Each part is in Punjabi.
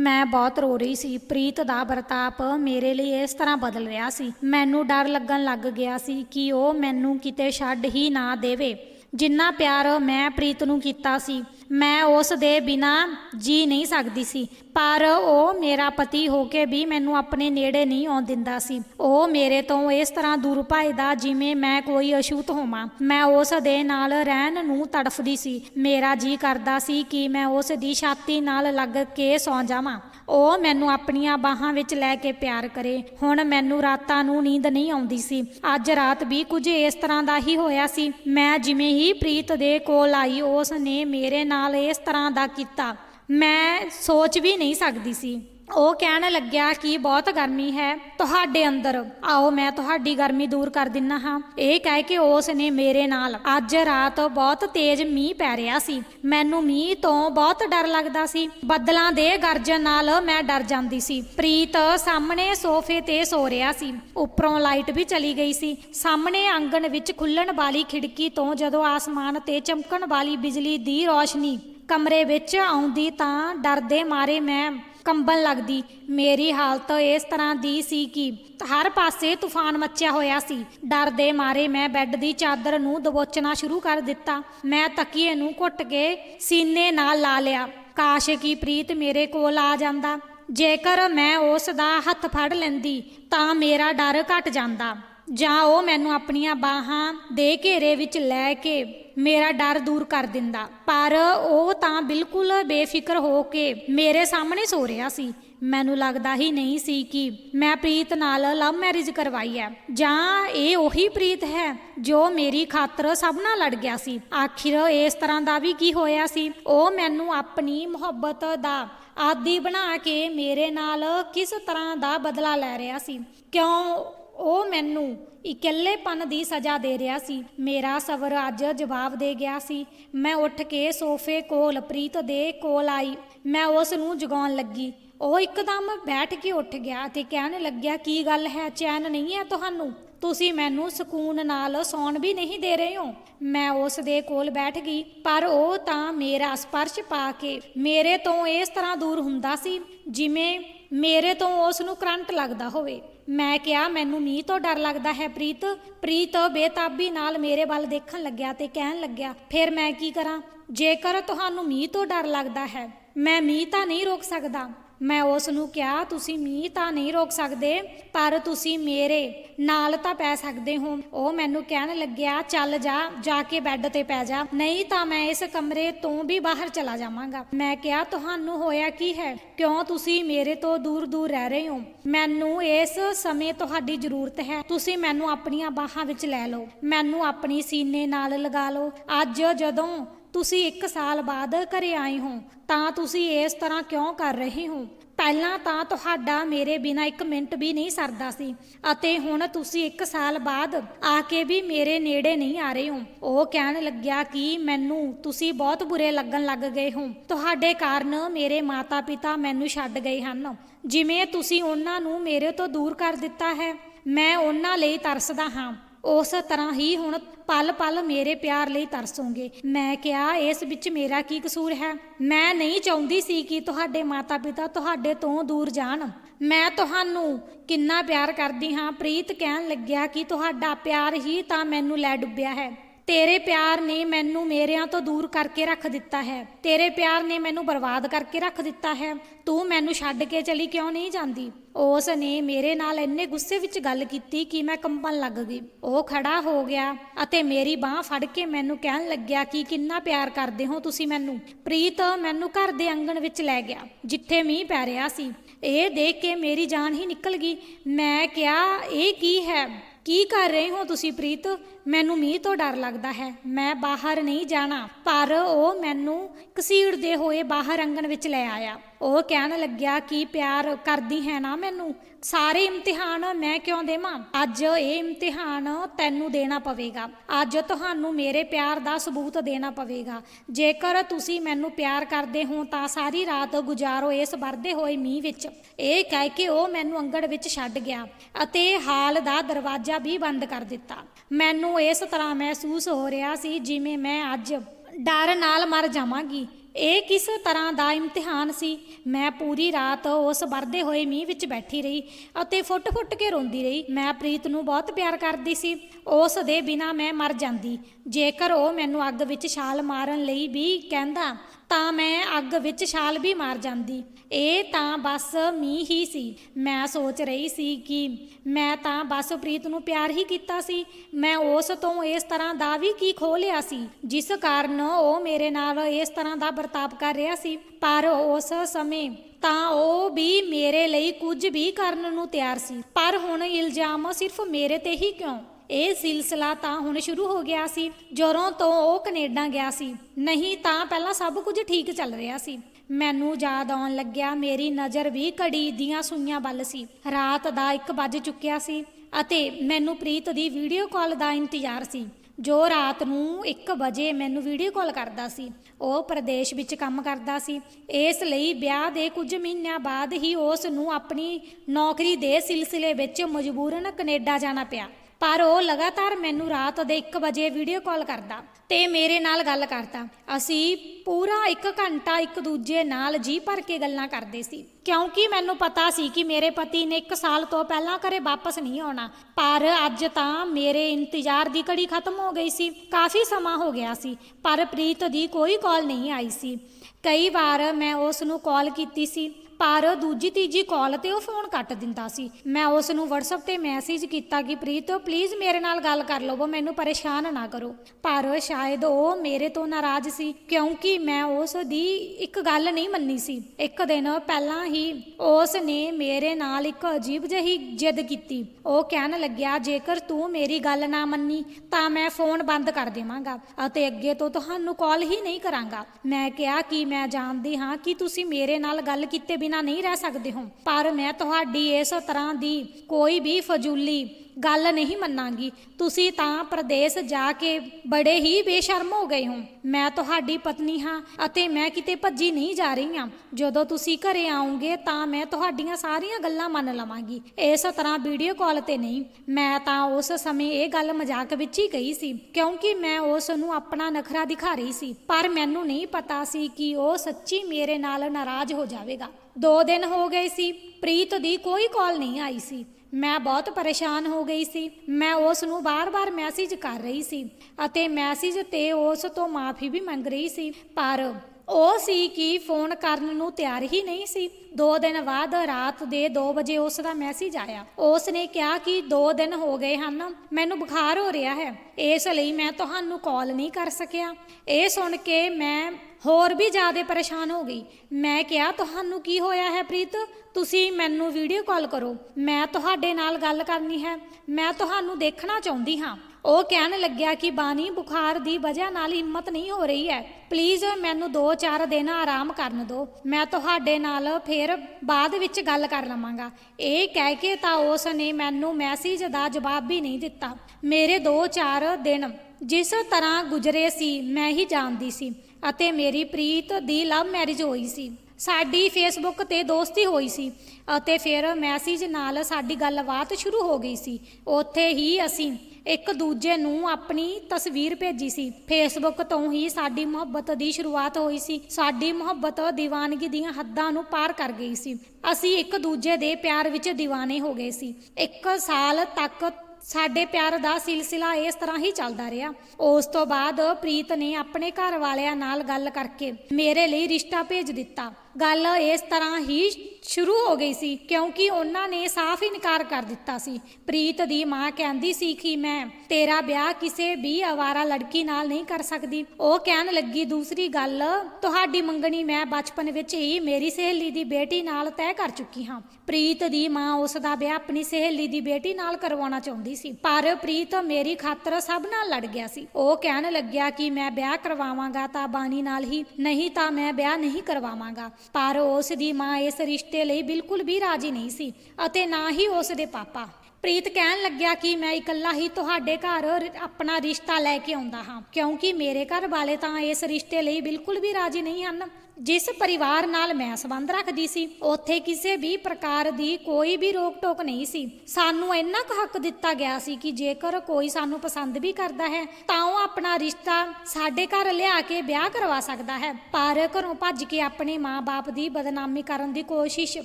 ਮੈਂ ਬਹੁਤ ਰੋ ਰਹੀ ਸੀ। ਪ੍ਰੀਤ ਦਾ ਵਰਤਾਪ ਮੇਰੇ ਲਈ ਇਸ ਤਰ੍ਹਾਂ ਬਦਲ ਰਿਹਾ ਸੀ। ਮੈਨੂੰ ਡਰ ਲੱਗਣ ਲੱਗ ਗਿਆ ਸੀ ਕਿ ਉਹ ਮੈਨੂੰ ਕਿਤੇ ਛੱਡ ਹੀ ਨਾ ਦੇਵੇ। ਜਿੰਨਾ ਪਿਆਰ ਮੈਂ ਪ੍ਰੀਤ ਨੂੰ ਕੀਤਾ ਸੀ, ਮੈਂ ਉਸ ਦੇ ਬਿਨਾ ਜੀ ਨਹੀਂ ਸਕਦੀ ਸੀ। ਪਰ ਉਹ ਮੇਰਾ ਪਤੀ ਹੋ ਕੇ ਵੀ ਮੈਨੂੰ ਆਪਣੇ ਨੇੜੇ ਨਹੀਂ ਆਉਣ ਦਿੰਦਾ ਸੀ। ਉਹ ਮੇਰੇ ਤੋਂ ਇਸ ਤਰ੍ਹਾਂ ਦੂਰ ਭੱਜਦਾ ਜਿਵੇਂ ਮੈਂ ਕੋਈ ਅਛੂਤ ਹੋਵਾਂ। ਮੈਂ ਉਸ ਦੇ ਨਾਲ ਰਹਿਣ ਨੂੰ ਤੜਫਦੀ ਸੀ। ਮੇਰਾ ਜੀ ਕਰਦਾ ਸੀ ਕਿ ਮੈਂ ਉਸ ਦੀ ਛਾਤੀ ਨਾਲ ਲੱਗ ਕੇ ਸੌਂ ਜਾਵਾਂ। ਉਹ ਮੈਨੂੰ ਆਪਣੀਆਂ ਬਾਹਾਂ ਵਿੱਚ ਲੈ ਕੇ ਪਿਆਰ ਕਰੇ। ਹੁਣ ਮੈਨੂੰ ਰਾਤਾਂ ਨੂੰ ਨੀਂਦ ਨਹੀਂ ਆਉਂਦੀ ਸੀ। ਅੱਜ ਰਾਤ ਵੀ ਕੁਝ ਇਸ ਤਰ੍ਹਾਂ ਦਾ ਹੀ ਹੋਇਆ ਸੀ। ਮੈਂ ਜਿਵੇਂ ਹੀ ਪ੍ਰੀਤ ਦੇ ਕੋਲ ਆਈ ਉਸ ਨੇ ਮੇਰੇ ਨਾਲ ਇਸ ਤਰ੍ਹਾਂ ਦਾ ਕੀਤਾ। ਮੈਂ ਸੋਚ ਵੀ ਨਹੀਂ ਸਕਦੀ ਸੀ। ਉਹ ਕਹਿਣ ਲੱਗਿਆ ਕਿ ਬਹੁਤ ਗਰਮੀ ਹੈ, ਤੁਹਾਡੇ ਅੰਦਰ। ਆਓ, ਮੈਂ ਤੁਹਾਡੀ ਗਰਮੀ ਦੂਰ ਕਰ ਦਿੰਨਾ ਹਾਂ। ਇਹ ਕਹਿ ਕੇ ਉਸ ਨੇ ਮੇਰੇ ਨਾਲ ਅੱਜ ਰਾਤ ਬਹੁਤ ਤੇਜ਼ ਮੀਂਹ ਪੈ ਰਿਹਾ ਸੀ। ਮੈਨੂੰ ਮੀਂਹ ਤੋਂ ਬਹੁਤ ਡਰ ਲੱਗਦਾ ਸੀ। ਬੱਦਲਾਂ ਦੇ ਗਰਜਨ ਨਾਲ ਮੈਂ ਡਰ ਜਾਂਦੀ ਸੀ। ਪ੍ਰੀਤ ਸਾਹਮਣੇ ਸੋਫੇ ਤੇ ਸੋ ਰਿਹਾ ਸੀ। ਉੱਪਰੋਂ ਲਾਈਟ ਵੀ ਚਲੀ ਗਈ ਸੀ। ਸਾਹਮਣੇ ਆਂਗਣ ਵਿੱਚ ਖੁੱਲਣ ਵਾਲੀ ਖਿੜਕੀ ਤੋਂ ਜਦੋਂ ਆਸਮਾਨ ਤੇ ਚਮਕਣ ਵਾਲੀ ਬਿਜਲੀ ਦੀ ਰੋਸ਼ਨੀ ਕਮਰੇ ਵਿੱਚ ਆਉਂਦੀ ਤਾਂ ਡਰਦੇ ਮਾਰੇ ਮੈਂ ਕੰਬਣ ਲੱਗਦੀ। ਮੇਰੀ ਹਾਲਤ ਇਸ ਤਰ੍ਹਾਂ ਦੀ ਸੀ ਕਿ ਹਰ ਪਾਸੇ ਤੂਫਾਨ ਮੱਚਿਆ ਹੋਇਆ ਸੀ। ਡਰ ਦੇ ਮਾਰੇ ਮੈਂ ਬੈੱਡ ਦੀ ਚਾਦਰ ਨੂੰ ਦਬੋਚਣਾ ਸ਼ੁਰੂ ਕਰ ਦਿੱਤਾ। ਮੈਂ ਤਕੀਏ ਨੂੰ ਘੁੱਟ ਕੇ ਸੀਨੇ ਨਾਲ ਲਾ ਲਿਆ। ਕਾਸ਼ ਕੀ ਪ੍ਰੀਤ ਮੇਰੇ ਕੋਲ ਆ ਜਾਂਦਾ। ਜੇਕਰ ਮੈਂ ਉਸ ਦਾ ਹੱਥ ਫੜ ਲੈਂਦੀ ਤਾਂ ਮੇਰਾ ਡਰ ਘਟ ਜਾਂਦਾ। ਜਾਂ ਉਹ ਮੈਨੂੰ ਆਪਣੀਆਂ ਬਾਹਾਂ ਦੇ ਘੇਰੇ ਵਿੱਚ ਲੈ ਕੇ ਮੇਰਾ ਡਰ ਦੂਰ ਕਰ ਦਿੰਦਾ। ਪਰ ਉਹ ਤਾਂ ਬਿਲਕੁਲ ਬੇਫਿਕਰ ਹੋ ਕੇ ਮੇਰੇ ਸਾਹਮਣੇ ਸੋ ਰਿਹਾ ਸੀ। ਮੈਨੂੰ ਲੱਗਦਾ ਹੀ ਨਹੀਂ ਸੀ ਕਿ ਮੈਂ ਪ੍ਰੀਤ ਨਾਲ ਲਵ ਮੈਰਿਜ ਕਰਵਾਈ ਹੈ, ਜਾਂ ਇਹ ਉਹੀ ਪ੍ਰੀਤ ਹੈ ਜੋ ਮੇਰੀ ਖਾਤਰ ਸਭ ਨਾਲ ਲੜ ਗਿਆ ਸੀ। ਆਖਿਰ ਇਸ ਤਰ੍ਹਾਂ ਦਾ ਵੀ ਕੀ ਹੋਇਆ ਸੀ? ਉਹ ਮੈਨੂੰ ਆਪਣੀ ਮੁਹੱਬਤ ਦਾ ਆਦੀ ਬਣਾ ਕੇ ਮੇਰੇ ਨਾਲ ਕਿਸ ਤਰ੍ਹਾਂ ਦਾ ਬਦਲਾ ਲੈ ਰਿਹਾ ਸੀ? ਕਿਉਂ ਉਹ ਮੈਨੂੰ ਇਕੱਲੇਪਨ ਦੀ ਸਜ਼ਾ ਦੇ ਰਿਹਾ ਸੀ। ਮੇਰਾ ਸਬਰ ਅੱਜ ਜਵਾਬ ਦੇ ਗਿਆ ਸੀ। ਮੈਂ ਉੱਠ ਕੇ ਸੋਫੇ ਕੋਲ ਪ੍ਰੀਤ ਦੇ ਕੋਲ ਆਈ। ਮੈਂ ਉਸ ਨੂੰ ਜਗਾਉਣ ਲੱਗੀ। ਉਹ ਇੱਕਦਮ ਬੈਠ ਕੇ ਉੱਠ ਗਿਆ ਤੇ ਕਹਿਣ ਲੱਗਿਆ, ਕੀ ਗੱਲ ਹੈ? ਚੈਨ ਨਹੀਂ ਹੈ ਤੁਹਾਨੂੰ? ਤੁਸੀਂ ਮੈਨੂੰ ਸਕੂਨ ਨਾਲ ਸੌਣ ਵੀ ਨਹੀਂ ਦੇ ਰਹੇ ਹੋ? ਮੈਂ ਉਸ ਦੇ ਕੋਲ ਬੈਠ ਗਈ, ਪਰ ਉਹ ਤਾਂ ਮੇਰਾ ਸਪਰਸ਼ ਪਾ ਕੇ ਮੇਰੇ ਤੋਂ ਇਸ ਤਰ੍ਹਾਂ ਦੂਰ ਹੁੰਦਾ ਸੀ, ਜਿਵੇਂ ਮੇਰੇ ਤੋਂ ਉਸ ਨੂੰ ਕਰੰਟ ਲੱਗਦਾ ਹੋਵੇ। ਮੈਂ ਕਿਹਾ, ਮੈਨੂੰ ਮੀਂਹ ਤੋਂ ਡਰ ਲੱਗਦਾ ਹੈ ਪ੍ਰੀਤ। ਪ੍ਰੀਤ ਬੇਤਾਬੀ ਨਾਲ ਮੇਰੇ ਵੱਲ ਦੇਖਣ ਲੱਗਿਆ ਤੇ ਕਹਿਣ ਲੱਗਿਆ, ਫਿਰ ਮੈਂ ਕੀ ਕਰਾਂ? ਜੇਕਰ ਤੁਹਾਨੂੰ ਮੀਂਹ ਤੋਂ ਡਰ ਲੱਗਦਾ ਹੈ, ਮੈਂ ਮੀਂਹ ਤਾਂ ਨਹੀਂ ਰੋਕ ਸਕਦਾ। ਮੈਂ ਉਸ ਨੂੰ ਕਿਹਾ, ਤੁਸੀਂ ਮੀਂਹ ਤਾਂ ਨਹੀਂ ਰੋਕ ਸਕਦੇ, ਪਰ ਤੁਸੀਂ ਮੇਰੇ ਨਾਲ ਤਾਂ ਪੈ ਸਕਦੇ ਹੋ। ਉਹ ਮੈਨੂੰ ਕਹਿਣ ਲੱਗਿਆ, ਚੱਲ ਜਾ ਜਾ ਕੇ ਬੈੱਡ ਤੇ ਪੈ ਜਾ, ਨਹੀਂ ਤਾਂ ਮੈਂ ਇਸ ਕਮਰੇ ਤੋਂ ਵੀ ਬਾਹਰ ਚਲਾ ਜਾਵਾਂਗਾ। ਮੈਂ ਕਿਹਾ, ਤੁਹਾਨੂੰ ਹੋਇਆ ਕੀ ਹੈ? ਕਿਉਂ ਤੁਸੀਂ ਮੇਰੇ ਤੋਂ ਦੂਰ ਦੂਰ ਰਹਿ ਰਹੇ ਹੋ? ਮੈਨੂੰ ਇਸ ਸਮੇਂ ਤੁਹਾਡੀ ਜ਼ਰੂਰਤ ਹੈ। ਤੁਸੀਂ ਮੈਨੂੰ ਆਪਣੀਆਂ ਬਾਹਾਂ ਵਿੱਚ ਲੈ ਲਓ। ਮੈਨੂੰ ਆਪਣੀ ਸੀਨੇ ਨਾਲ ਲਗਾ ਲਓ। ਅੱਜ ਜਦੋਂ ਤੁਸੀਂ 1 ਸਾਲ ਬਾਅਦ ਘਰੇ ਆਏ ਹੋ, ਤਾਂ ਤੁਸੀਂ ਇਸ ਤਰ੍ਹਾਂ ਕਿਉਂ ਕਰ ਰਹੇ ਹੋ? ਪਹਿਲਾਂ ਤਾਂ ਤੁਹਾਡਾ ਮੇਰੇ ਬਿਨਾ 1 ਮਿੰਟ ਵੀ ਨਹੀਂ ਸਰਦਾ ਸੀ, ਅਤੇ ਹੁਣ ਤੁਸੀਂ 1 ਸਾਲ ਬਾਅਦ ਆ ਕੇ ਵੀ ਮੇਰੇ ਨੇੜੇ ਨਹੀਂ ਆ ਰਹੇ ਹੋ। ਉਹ ਕਹਿਣ ਲੱਗਿਆ ਕਿ ਮੈਨੂੰ ਤੁਸੀਂ ਬਹੁਤ ਬੁਰੇ ਲੱਗਣ ਲੱਗ ਗਏ ਹੋ। ਤੁਹਾਡੇ ਕਾਰਨ ਮੇਰੇ ਮਾਤਾ-ਪਿਤਾ ਮੈਨੂੰ ਛੱਡ ਗਏ ਹਨ। ਜਿਵੇਂ ਤੁਸੀਂ ਉਹਨਾਂ ਨੂੰ ਮੇਰੇ ਤੋਂ ਦੂਰ ਕਰ ਦਿੱਤਾ ਹੈ, ਮੈਂ ਉਹਨਾਂ ਲਈ ਤਰਸਦਾ ਹਾਂ। ਉਸ ਤਰ੍ਹਾਂ ਹੀ ਹੁਣ ਪਲ ਪਲ ਮੇਰੇ ਪਿਆਰ ਲਈ ਤਰਸੋਗੇ। ਮੈਂ ਕਿਹਾ, ਇਸ ਵਿੱਚ ਮੇਰਾ ਕੀ ਕਸੂਰ ਹੈ? ਮੈਂ ਨਹੀਂ ਚਾਹੁੰਦੀ ਸੀ ਕਿ ਤੁਹਾਡੇ ਮਾਤਾ-ਪਿਤਾ ਤੁਹਾਡੇ ਤੋਂ ਦੂਰ ਜਾਣ। ਮੈਂ ਤੁਹਾਨੂੰ ਕਿੰਨਾ ਪਿਆਰ ਕਰਦੀ ਹਾਂ। ਪ੍ਰੀਤ ਕਹਿਣ ਲੱਗਿਆ ਕਿ ਤੁਹਾਡਾ ਪਿਆਰ ਹੀ ਤਾਂ ਮੈਨੂੰ ਲੈ ਡੁੱਬਿਆ ਹੈ। ਤੇਰੇ ਪਿਆਰ ਨੇ ਮੈਨੂੰ ਮੇਰਿਆਂ ਤੋਂ ਦੂਰ ਕਰਕੇ ਰੱਖ ਦਿੱਤਾ ਹੈ। ਤੇਰੇ ਪਿਆਰ ਨੇ ਮੈਨੂੰ ਬਰਬਾਦ ਕਰਕੇ ਰੱਖ ਦਿੱਤਾ ਹੈ। ਤੂੰ ਮੈਨੂੰ ਛੱਡ ਕੇ ਚਲੀ ਕਿਉਂ ਨਹੀਂ ਜਾਂਦੀ? ਉਸ ਨੇ ਮੇਰੇ ਨਾਲ ਇੰਨੇ ਗੁੱਸੇ ਵਿੱਚ ਗੱਲ ਕੀਤੀ ਕਿ ਮੈਂ ਕੰਬਣ ਲੱਗ ਗਈ। ਉਹ ਖੜਾ ਹੋ ਗਿਆ ਅਤੇ ਮੇਰੀ ਬਾਹ ਫੜ ਕੇ ਮੈਨੂੰ ਕਹਿਣ ਲੱਗਿਆ ਕਿ ਕਿੰਨਾ ਪਿਆਰ ਕਰਦੇ ਹੋ ਤੁਸੀਂ ਮੈਨੂੰ? ਪ੍ਰੀਤ ਮੈਨੂੰ ਘਰ ਦੇ ਅੰਗਣ ਵਿੱਚ ਲੈ ਗਿਆ, ਜਿੱਥੇ ਮੀਂਹ ਪੈ ਰਿਹਾ ਸੀ। ਇਹ ਦੇਖ ਕੇ ਮੇਰੀ ਜਾਨ ਹੀ ਨਿਕਲ ਗਈ। ਮੈਂ ਕਿਹਾ, ਇਹ ਕੀ ਹੈ? ਕੀ ਕਰ ਰਹੇ ਹੋ ਤੁਸੀਂ ਪ੍ਰੀਤ? ਮੈਨੂੰ ਮੀਂਹ ਤੋਂ ਡਰ ਲੱਗਦਾ ਹੈ। ਮੈਂ ਬਾਹਰ ਨਹੀਂ ਜਾਣਾ, ਪਰ ਉਹ ਮੈਨੂੰ ਘਸੀੜਦੇ ਹੋਏ ਬਾਹਰ ਆਂਗਣ ਵਿੱਚ ਲੈ ਆਇਆ। ਉਹ ਕਹਿਣ ਲੱਗਿਆ ਕਿ ਪਿਆਰ ਕਰਦੀ ਹੈ ਨਾ ਮੈਨੂੰ। ਸਾਰੇ ਇਮਤਿਹਾਨ ਮੈਂ ਕਿਉਂ ਦੇਵਾਂ? ਅੱਜ ਇਹ ਇਮਤਿਹਾਨ ਤੈਨੂੰ ਦੇਣਾ ਪਵੇਗਾ। ਅੱਜ ਤੁਹਾਨੂੰ ਮੇਰੇ ਪਿਆਰ ਦਾ ਸਬੂਤ ਦੇਣਾ ਪਵੇਗਾ। ਜੇਕਰ ਤੁਸੀਂ ਮੈਨੂੰ ਪਿਆਰ ਕਰਦੇ ਹੋ, ਤਾਂ ਸਾਰੀ ਰਾਤ ਗੁਜ਼ਾਰੋ ਇਸ ਵਰਦੇ ਹੋਏ ਮੀਂਹ ਵਿੱਚ। ਇਹ ਕਹਿ ਕੇ ਉਹ ਮੈਨੂੰ ਅੰਗੜ ਵਿੱਚ ਛੱਡ ਗਿਆ ਅਤੇ ਹਾਲ ਦਾ ਦਰਵਾਜ਼ਾ ਵੀ ਬੰਦ ਕਰ ਦਿੱਤਾ। ਮੈਨੂੰ ਇਸ ਤਰ੍ਹਾਂ ਮਹਿਸੂਸ ਹੋ ਰਿਹਾ ਸੀ ਜਿਵੇਂ ਮੈਂ ਅੱਜ ਡਰ ਨਾਲ ਮਰ ਜਾਵਾਂਗੀ। ਇਹ ਕਿਸ ਤਰ੍ਹਾਂ ਦਾ ਇਮਤਿਹਾਨ ਸੀ? ਮੈਂ ਪੂਰੀ ਰਾਤ ਉਸ ਵਰਦੇ ਹੋਏ ਮੀਂਹ ਵਿੱਚ ਬੈਠੀ ਰਹੀ ਅਤੇ ਫੁੱਟ-ਫੁੱਟ ਕੇ ਰੋਂਦੀ ਰਹੀ। ਮੈਂ ਪ੍ਰੀਤ ਨੂੰ ਬਹੁਤ ਪਿਆਰ ਕਰਦੀ ਸੀ। ਉਸ ਦੇ ਬਿਨਾ ਮੈਂ ਮਰ ਜਾਂਦੀ। ਜੇਕਰ ਉਹ ਮੈਨੂੰ ਅੱਗ ਵਿੱਚ ਛਾਲ ਮਾਰਨ ਲਈ ਵੀ ਕਹਿੰਦਾ ਤਾਂ ਮੈਂ ਅੱਗ ਵਿੱਚ ਛਾਲ ਵੀ ਮਾਰ ਜਾਂਦੀ। ਇਹ ਤਾਂ ਬਸ ਮੀਂਹ ਹੀ ਸੀ। ਮੈਂ ਸੋਚ ਰਹੀ ਸੀ ਕਿ ਮੈਂ ਤਾਂ ਬਸ ਪ੍ਰੀਤ ਨੂੰ ਪਿਆਰ ਹੀ ਕੀਤਾ ਸੀ। ਮੈਂ ਉਸ ਤੋਂ ਇਸ ਤਰ੍ਹਾਂ ਦਾ ਵੀ ਕੀ ਖੋ ਲਿਆ ਸੀ, ਜਿਸ ਕਾਰਨ ਉਹ ਮੇਰੇ ਨਾਲ ਇਸ ਤਰ੍ਹਾਂ ਦਾ ਵਰਤਾਵ ਕਰ ਰਿਹਾ ਸੀ। ਪਰ ਉਸ ਸਮੇਂ ਤਾਂ ਉਹ ਵੀ ਮੇਰੇ ਲਈ ਕੁਝ ਵੀ ਕਰਨ ਨੂੰ ਤਿਆਰ ਸੀ। ਪਰ ਹੁਣ ਇਲਜ਼ਾਮ ਸਿਰਫ ਮੇਰੇ ਤੇ ਹੀ ਕਿਉਂ? ਇਹ ਸਿਲਸਿਲਾ ਤਾਂ ਹੁਣ ਸ਼ੁਰੂ ਹੋ ਗਿਆ ਸੀ ਜਦੋਂ ਤੋਂ ਉਹ ਕੈਨੇਡਾ ਗਿਆ ਸੀ। ਨਹੀਂ ਤਾਂ ਪਹਿਲਾਂ ਸਭ ਕੁਝ ਠੀਕ ਚੱਲ ਰਿਹਾ ਸੀ। ਮੈਨੂੰ ਯਾਦ ਆਉਣ ਲੱਗਿਆ ਮੇਰੀ ਨਜ਼ਰ ਵੀ ਘੜੀ ਦੀਆਂ ਸੂਈਆਂ ਵੱਲ ਸੀ। ਰਾਤ ਦਾ 1 ਵੱਜ ਚੁੱਕਿਆ ਸੀ ਅਤੇ ਮੈਨੂੰ ਪ੍ਰੀਤ ਦੀ ਵੀਡੀਓ ਕਾਲ ਦਾ ਇੰਤਜ਼ਾਰ ਸੀ। ਜੋ ਰਾਤ ਨੂੰ 1 ਵਜੇ ਮੈਨੂੰ ਵੀਡੀਓ ਕਾਲ ਕਰਦਾ ਸੀ, ਉਹ ਪ੍ਰਦੇਸ਼ ਵਿੱਚ ਕੰਮ ਕਰਦਾ ਸੀ। ਇਸ ਲਈ ਵਿਆਹ ਦੇ ਕੁਝ ਮਹੀਨਿਆਂ ਬਾਅਦ ਹੀ ਉਸ ਨੂੰ ਆਪਣੀ ਨੌਕਰੀ ਦੇ ਸਿਲਸਿਲੇ ਵਿੱਚ ਮਜਬੂਰਨ ਕੈਨੇਡਾ ਜਾਣਾ ਪਿਆ। ਪਰ ਉਹ ਲਗਾਤਾਰ ਮੈਨੂੰ ਰਾਤ ਦੇ 1 ਵਜੇ ਵੀਡੀਓ ਕਾਲ ਕਰਦਾ ਤੇ ਮੇਰੇ ਨਾਲ ਗੱਲ ਕਰਦਾ। ਅਸੀਂ ਪੂਰਾ 1 ਘੰਟਾ ਇੱਕ ਦੂਜੇ ਨਾਲ ਜੀ ਭਰ ਕੇ ਗੱਲਾਂ ਕਰਦੇ ਸੀ। ਕਿਉਂਕਿ ਮੈਨੂੰ ਪਤਾ ਸੀ ਕਿ ਮੇਰੇ ਪਤੀ ਨੇ 1 ਸਾਲ ਤੋਂ ਪਹਿਲਾਂ ਘਰੇ ਵਾਪਸ ਨਹੀਂ ਆਉਣਾ। ਪਰ ਅੱਜ ਤਾਂ ਮੇਰੇ ਇੰਤਜ਼ਾਰ ਦੀ ਘੜੀ ਖਤਮ ਹੋ ਗਈ ਸੀ। ਕਾਫੀ ਸਮਾਂ ਹੋ ਗਿਆ ਸੀ, ਪਰ ਪ੍ਰੀਤ ਦੀ ਕੋਈ ਕਾਲ ਨਹੀਂ ਆਈ ਸੀ। ਕਈ ਵਾਰ ਮੈਂ ਉਸ ਨੂੰ ਕਾਲ ਕੀਤੀ ਸੀ। ਪਰ ਦੂਜੀ ਤੀਜੀ ਕਾਲ ਤੇ ਉਹ ਫੋਨ ਕੱਟ ਦਿੰਦਾ ਸੀ। ਮੈਂ ਉਸ ਨੂੰ WhatsApp ਤੇ ਮੈਸੇਜ ਕੀਤਾ ਕਿ, ਪ੍ਰੀਤ ਪਲੀਜ਼ ਮੇਰੇ ਨਾਲ ਗੱਲ ਕਰ ਲਵੋ, ਮੈਨੂੰ ਪਰੇਸ਼ਾਨ ਨਾ ਕਰੋ। ਪਰ ਸ਼ਾਇਦ ਉਹ ਮੇਰੇ ਤੋਂ ਨਾਰਾਜ਼ ਸੀ, ਕਿਉਂਕਿ ਮੈਂ ਉਸ ਦੀ ਇੱਕ ਗੱਲ ਨਹੀਂ ਮੰਨੀ ਸੀ। ਇੱਕ ਦਿਨ ਪਹਿਲਾਂ ਹੀ ਉਸ ਨੇ ਮੇਰੇ ਨਾਲ ਇੱਕ ਅਜੀਬ ਜਿਹੀ ਜਿੱਦ ਕੀਤੀ। ਉਹ ਕਹਿਣ ਲੱਗਿਆ, ਜੇਕਰ ਤੂੰ ਮੇਰੀ ਗੱਲ ਨਾ ਮੰਨੀ, ਤਾਂ ਮੈਂ ਫੋਨ ਬੰਦ ਕਰ ਦੇਵਾਂਗਾ ਅਤੇ ਅੱਗੇ ਤੋਂ ਤੁਹਾਨੂੰ ਕਾਲ ਹੀ ਨਹੀਂ ਕਰਾਂਗਾ। ਮੈਂ ਕਿਹਾ ਕਿ ਮੈਂ ਜਾਣਦੀ ਹਾਂ ਕਿ ਤੁਸੀਂ ਮੇਰੇ ਨਾਲ ਗੱਲ ਕੀਤੇ ਬਿਨਾ ਨਹੀਂ ਰਹਿ ਸਕਦੇ ਹੋ। ਪਰ ਮੈਂ ਤੁਹਾਡੀ ਇਸ ਤਰ੍ਹਾਂ ਦੀ ਕੋਈ ਵੀ ਫਜ਼ੂਲੀ ਗੱਲ ਨਹੀਂ ਮੰਨਾਂਗੀ। ਤੁਸੀਂ ਤਾਂ ਪ੍ਰਦੇਸ਼ ਜਾ ਕੇ ਬੜੇ ਹੀ ਬੇਸ਼ਰਮ ਹੋ ਗਏ ਹੋ। ਮੈਂ ਤੁਹਾਡੀ ਪਤਨੀ ਹਾਂ ਅਤੇ ਮੈਂ ਕਿਤੇ ਭੱਜੀ ਨਹੀਂ ਜਾ ਰਹੀ ਹਾਂ। ਜਦੋਂ ਤੁਸੀਂ ਘਰੇ ਆਉਂਗੇ ਤਾਂ ਮੈਂ ਤੁਹਾਡੀਆਂ ਸਾਰੀਆਂ ਗੱਲਾਂ ਮੰਨ ਲਵਾਂਗੀ। ਇਸ ਤਰ੍ਹਾਂ ਵੀਡੀਓ ਕਾਲ ਤੇ ਨਹੀਂ। ਮੈਂ ਤਾਂ ਉਸ ਸਮੇਂ ਇਹ ਗੱਲ ਮਜ਼ਾਕ ਵਿੱਚ ਹੀ ਕਹੀ ਸੀ, ਕਿਉਂਕਿ ਮੈਂ ਉਸ ਨੂੰ ਆਪਣਾ ਨਖਰਾ ਦਿਖਾ ਰਹੀ ਸੀ। ਪਰ ਮੈਨੂੰ ਨਹੀਂ ਪਤਾ ਸੀ ਕਿ ਉਹ ਸੱਚੀ ਮੇਰੇ ਨਾਲ ਨਾਰਾਜ਼ ਹੋ ਜਾਵੇਗਾ। ਦੋ ਦਿਨ ਹੋ ਗਏ ਸੀ, ਪ੍ਰੀਤ ਦੀ ਕੋਈ ਕਾਲ ਨਹੀਂ ਆਈ ਸੀ। ਮੈਂ ਬਹੁਤ ਪਰੇਸ਼ਾਨ ਹੋ ਗਈ ਸੀ। ਮੈਂ ਉਸ ਨੂੰ ਬਾਰ-ਬਾਰ ਮੈਸੇਜ ਕਰ ਰਹੀ ਸੀ ਅਤੇ ਮੈਸੇਜ ਤੇ ਉਸ ਤੋਂ ਮਾਫੀ ਵੀ ਮੰਗ ਰਹੀ ਸੀ। ਪਰ ਉਹ ਸੀ ਕਿ ਫੋਨ ਕਰਨ ਨੂੰ ਤਿਆਰ ਹੀ ਨਹੀਂ ਸੀ। ਦੋ ਦਿਨ ਬਾਅਦ ਰਾਤ ਦੇ 2 ਵਜੇ ਉਸ ਦਾ ਮੈਸੇਜ ਆਇਆ। ਉਸ ਨੇ ਕਿਹਾ ਕਿ 2 ਦਿਨ ਹੋ ਗਏ ਹਨ, ਮੈਨੂੰ ਬੁਖਾਰ ਹੋ ਰਿਹਾ ਹੈ। ਇਸ ਲਈ ਮੈਂ ਤੁਹਾਨੂੰ ਕਾਲ ਨਹੀਂ ਕਰ ਸਕਿਆ। ਇਹ ਸੁਣ ਕੇ ਮੈਂ ਹੋਰ ਵੀ ਜ਼ਿਆਦਾ ਪਰੇਸ਼ਾਨ ਹੋ ਗਈ। ਮੈਂ ਕਿਹਾ, ਤੁਹਾਨੂੰ ਕੀ ਹੋਇਆ ਹੈ ਪ੍ਰੀਤ? ਤੁਸੀਂ ਮੈਨੂੰ ਵੀਡੀਓ ਕਾਲ ਕਰੋ। ਮੈਂ ਤੁਹਾਡੇ ਨਾਲ ਗੱਲ ਕਰਨੀ ਹੈ। ਮੈਂ ਤੁਹਾਨੂੰ ਦੇਖਣਾ ਚਾਹੁੰਦੀ ਹਾਂ। ਉਹ ਕਹਿਣ ਲੱਗਿਆ ਕਿ ਬਾਣੀ ਬੁਖਾਰ ਦੀ ਵਜ੍ਹਾ ਨਾਲ ਹਿੰਮਤ ਨਹੀਂ ਹੋ ਰਹੀ ਹੈ। ਪਲੀਜ਼ ਮੈਨੂੰ 2-4 ਦਿਨ ਆਰਾਮ ਕਰਨ ਦਿਓ। ਮੈਂ ਤੁਹਾਡੇ ਨਾਲ ਫਿਰ ਬਾਅਦ ਵਿੱਚ ਗੱਲ ਕਰ ਲਵਾਂਗਾ। ਇਹ ਕਹਿ ਕੇ ਤਾਂ ਉਸ ਨੇ ਮੈਨੂੰ ਮੈਸੇਜ ਦਾ ਜਵਾਬ ਵੀ ਨਹੀਂ ਦਿੱਤਾ। ਮੇਰੇ 2-4 ਦਿਨ ਜਿਸ ਤਰ੍ਹਾਂ ਗੁਜ਼ਰੇ ਸੀ, ਮੈਂ ਹੀ ਜਾਣਦੀ ਸੀ। ਅਤੇ ਮੇਰੀ ਪ੍ਰੀਤ ਦੀ ਲਵ ਮੈਰਿਜ ਹੋਈ ਸੀ। ਸਾਡੀ ਫੇਸਬੁੱਕ ਤੇ ਦੋਸਤੀ ਹੋਈ ਸੀ ਅਤੇ ਫਿਰ ਮੈਸੇਜ ਨਾਲ ਸਾਡੀ ਗੱਲਬਾਤ ਸ਼ੁਰੂ ਹੋ ਗਈ ਸੀ। ਉੱਥੇ ਹੀ ਅਸੀਂ ਇੱਕ ਦੂਜੇ ਨੂੰ ਆਪਣੀ ਤਸਵੀਰ ਭੇਜੀ ਸੀ। ਫੇਸਬੁੱਕ ਤੋਂ ਹੀ ਸਾਡੀ ਮੁਹੱਬਤ ਦੀ ਸ਼ੁਰੂਆਤ ਹੋਈ ਸੀ। ਸਾਡੀ ਮੁਹੱਬਤ ਦੀਵਾਨਗੀ ਦੀਆਂ ਹੱਦਾਂ ਨੂੰ ਪਾਰ ਕਰ ਗਈ ਸੀ। ਅਸੀਂ ਇੱਕ ਦੂਜੇ ਦੇ ਪਿਆਰ ਵਿੱਚ دیਵਾਨੇ ਹੋ ਗਏ ਸੀ। ਇੱਕ ਸਾਲ ਤੱਕ ਸਾਡੇ ਪਿਆਰ ਦਾ ਸਿਲਸਿਲਾ ਇਸ ਤਰ੍ਹਾਂ ਹੀ ਚੱਲਦਾ ਰਿਹਾ। ਉਸ ਤੋਂ ਬਾਅਦ ਪ੍ਰੀਤ ਨੇ ਆਪਣੇ ਘਰ ਵਾਲਿਆਂ ਨਾਲ ਗੱਲ ਕਰਕੇ ਮੇਰੇ ਲਈ ਰਿਸ਼ਤਾ ਭੇਜ ਦਿੱਤਾ। ਗੱਲ ਇਸ ਤਰ੍ਹਾਂ ਹੀ ਸ਼ੁਰੂ ਹੋ ਗਈ ਸੀ, ਕਿਉਂਕਿ ਉਹਨਾਂ ਨੇ ਸਾਫ਼ ਇਨਕਾਰ ਕਰ ਦਿੱਤਾ ਸੀ। ਪ੍ਰੀਤ ਦੀ ਮਾਂ ਕਹਿੰਦੀ ਸੀ ਕਿ ਮੈਂ ਤੇਰਾ ਵਿਆਹ ਕਿਸੇ ਵੀ ਆਵਾਰਾ ਲੜਕੀ ਨਾਲ ਨਹੀਂ ਕਰ ਸਕਦੀ। ਉਹ ਕਹਿਣ ਲੱਗੀ, ਦੂਸਰੀ ਗੱਲ, ਤੁਹਾਡੀ ਮੰਗਣੀ ਮੈਂ ਬਚਪਨ ਵਿੱਚ ਹੀ ਮੇਰੀ ਸਹੇਲੀ ਦੀ ਬੇਟੀ ਨਾਲ ਤੈਅ ਕਰ ਚੁੱਕੀ ਹਾਂ। ਪ੍ਰੀਤ ਦੀ ਮਾਂ ਉਸ ਦਾ ਵਿਆਹ ਆਪਣੀ ਸਹੇਲੀ ਦੀ ਬੇਟੀ ਨਾਲ ਕਰਵਾਉਣਾ ਚਾਹੁੰਦੀ ਸੀ, ਪਰ ਪ੍ਰੀਤ ਮੇਰੀ ਖਾਤਰ ਸਭ ਨਾਲ ਲੜ ਗਿਆ ਸੀ। ਉਹ ਕਹਿਣ ਲੱਗਿਆ ਕਿ ਮੈਂ ਵਿਆਹ ਕਰਵਾਵਾਂਗਾ ਤਾਂ ਬਾਣੀ ਨਾਲ ਹੀ, ਨਹੀਂ ਤਾਂ ਮੈਂ ਵਿਆਹ ਨਹੀਂ ਕਰਵਾਵਾਂਗਾ। ਪਰ ਉਸ ਦੀ ਮਾਂ ਇਸ ਰਿਸ਼ਤੇ ਲਈ ਬਿਲਕੁਲ ਵੀ ਰਾਜੀ ਨਹੀਂ ਸੀ ਅਤੇ ਨਾ ਹੀ ਉਸ ਦੇ ਪਾਪਾ। ਪ੍ਰੀਤ ਕਹਿਣ ਲੱਗਿਆ ਕਿ ਮੈਂ ਇਕੱਲਾ ਹੀ ਤੁਹਾਡੇ ਘਰ ਆਪਣਾ ਰਿਸ਼ਤਾ ਲੈ ਕੇ ਆਉਂਦਾ ਹਾਂ, ਕਿਉਂਕਿ ਮੇਰੇ ਘਰ ਵਾਲੇ ਤਾਂ ਇਸ ਰਿਸ਼ਤੇ ਲਈ ਬਿਲਕੁਲ ਵੀ ਰਾਜੀ ਨਹੀਂ ਹਨ। ਜਿਸ ਪਰਿਵਾਰ ਨਾਲ ਮੈਂ ਸੰਬੰਧ ਰੱਖਦੀ ਸੀ, ਉੱਥੇ ਕਿਸੇ ਵੀ ਪ੍ਰਕਾਰ ਦੀ ਕੋਈ ਵੀ ਰੋਕ ਟੋਕ ਨਹੀਂ ਸੀ। ਸਾਨੂੰ ਇੰਨਾ ਕੁ ਹੱਕ ਦਿੱਤਾ ਗਿਆ ਸੀ ਕਿ ਜੇਕਰ ਕੋਈ ਸਾਨੂੰ ਪਸੰਦ ਵੀ ਕਰਦਾ ਹੈ, ਤਾਂ ਉਹ ਆਪਣਾ ਰਿਸ਼ਤਾ ਸਾਡੇ ਘਰ ਲਿਆ ਕੇ ਵਿਆਹ ਕਰਵਾ ਸਕਦਾ ਹੈ। ਪਰ ਘਰੋਂ ਭੱਜ ਕੇ ਆਪਣੇ ਮਾਂ-ਬਾਪ ਦੀ ਬਦਨਾਮੀ ਕਰਨ ਦੀ ਕੋਸ਼ਿਸ਼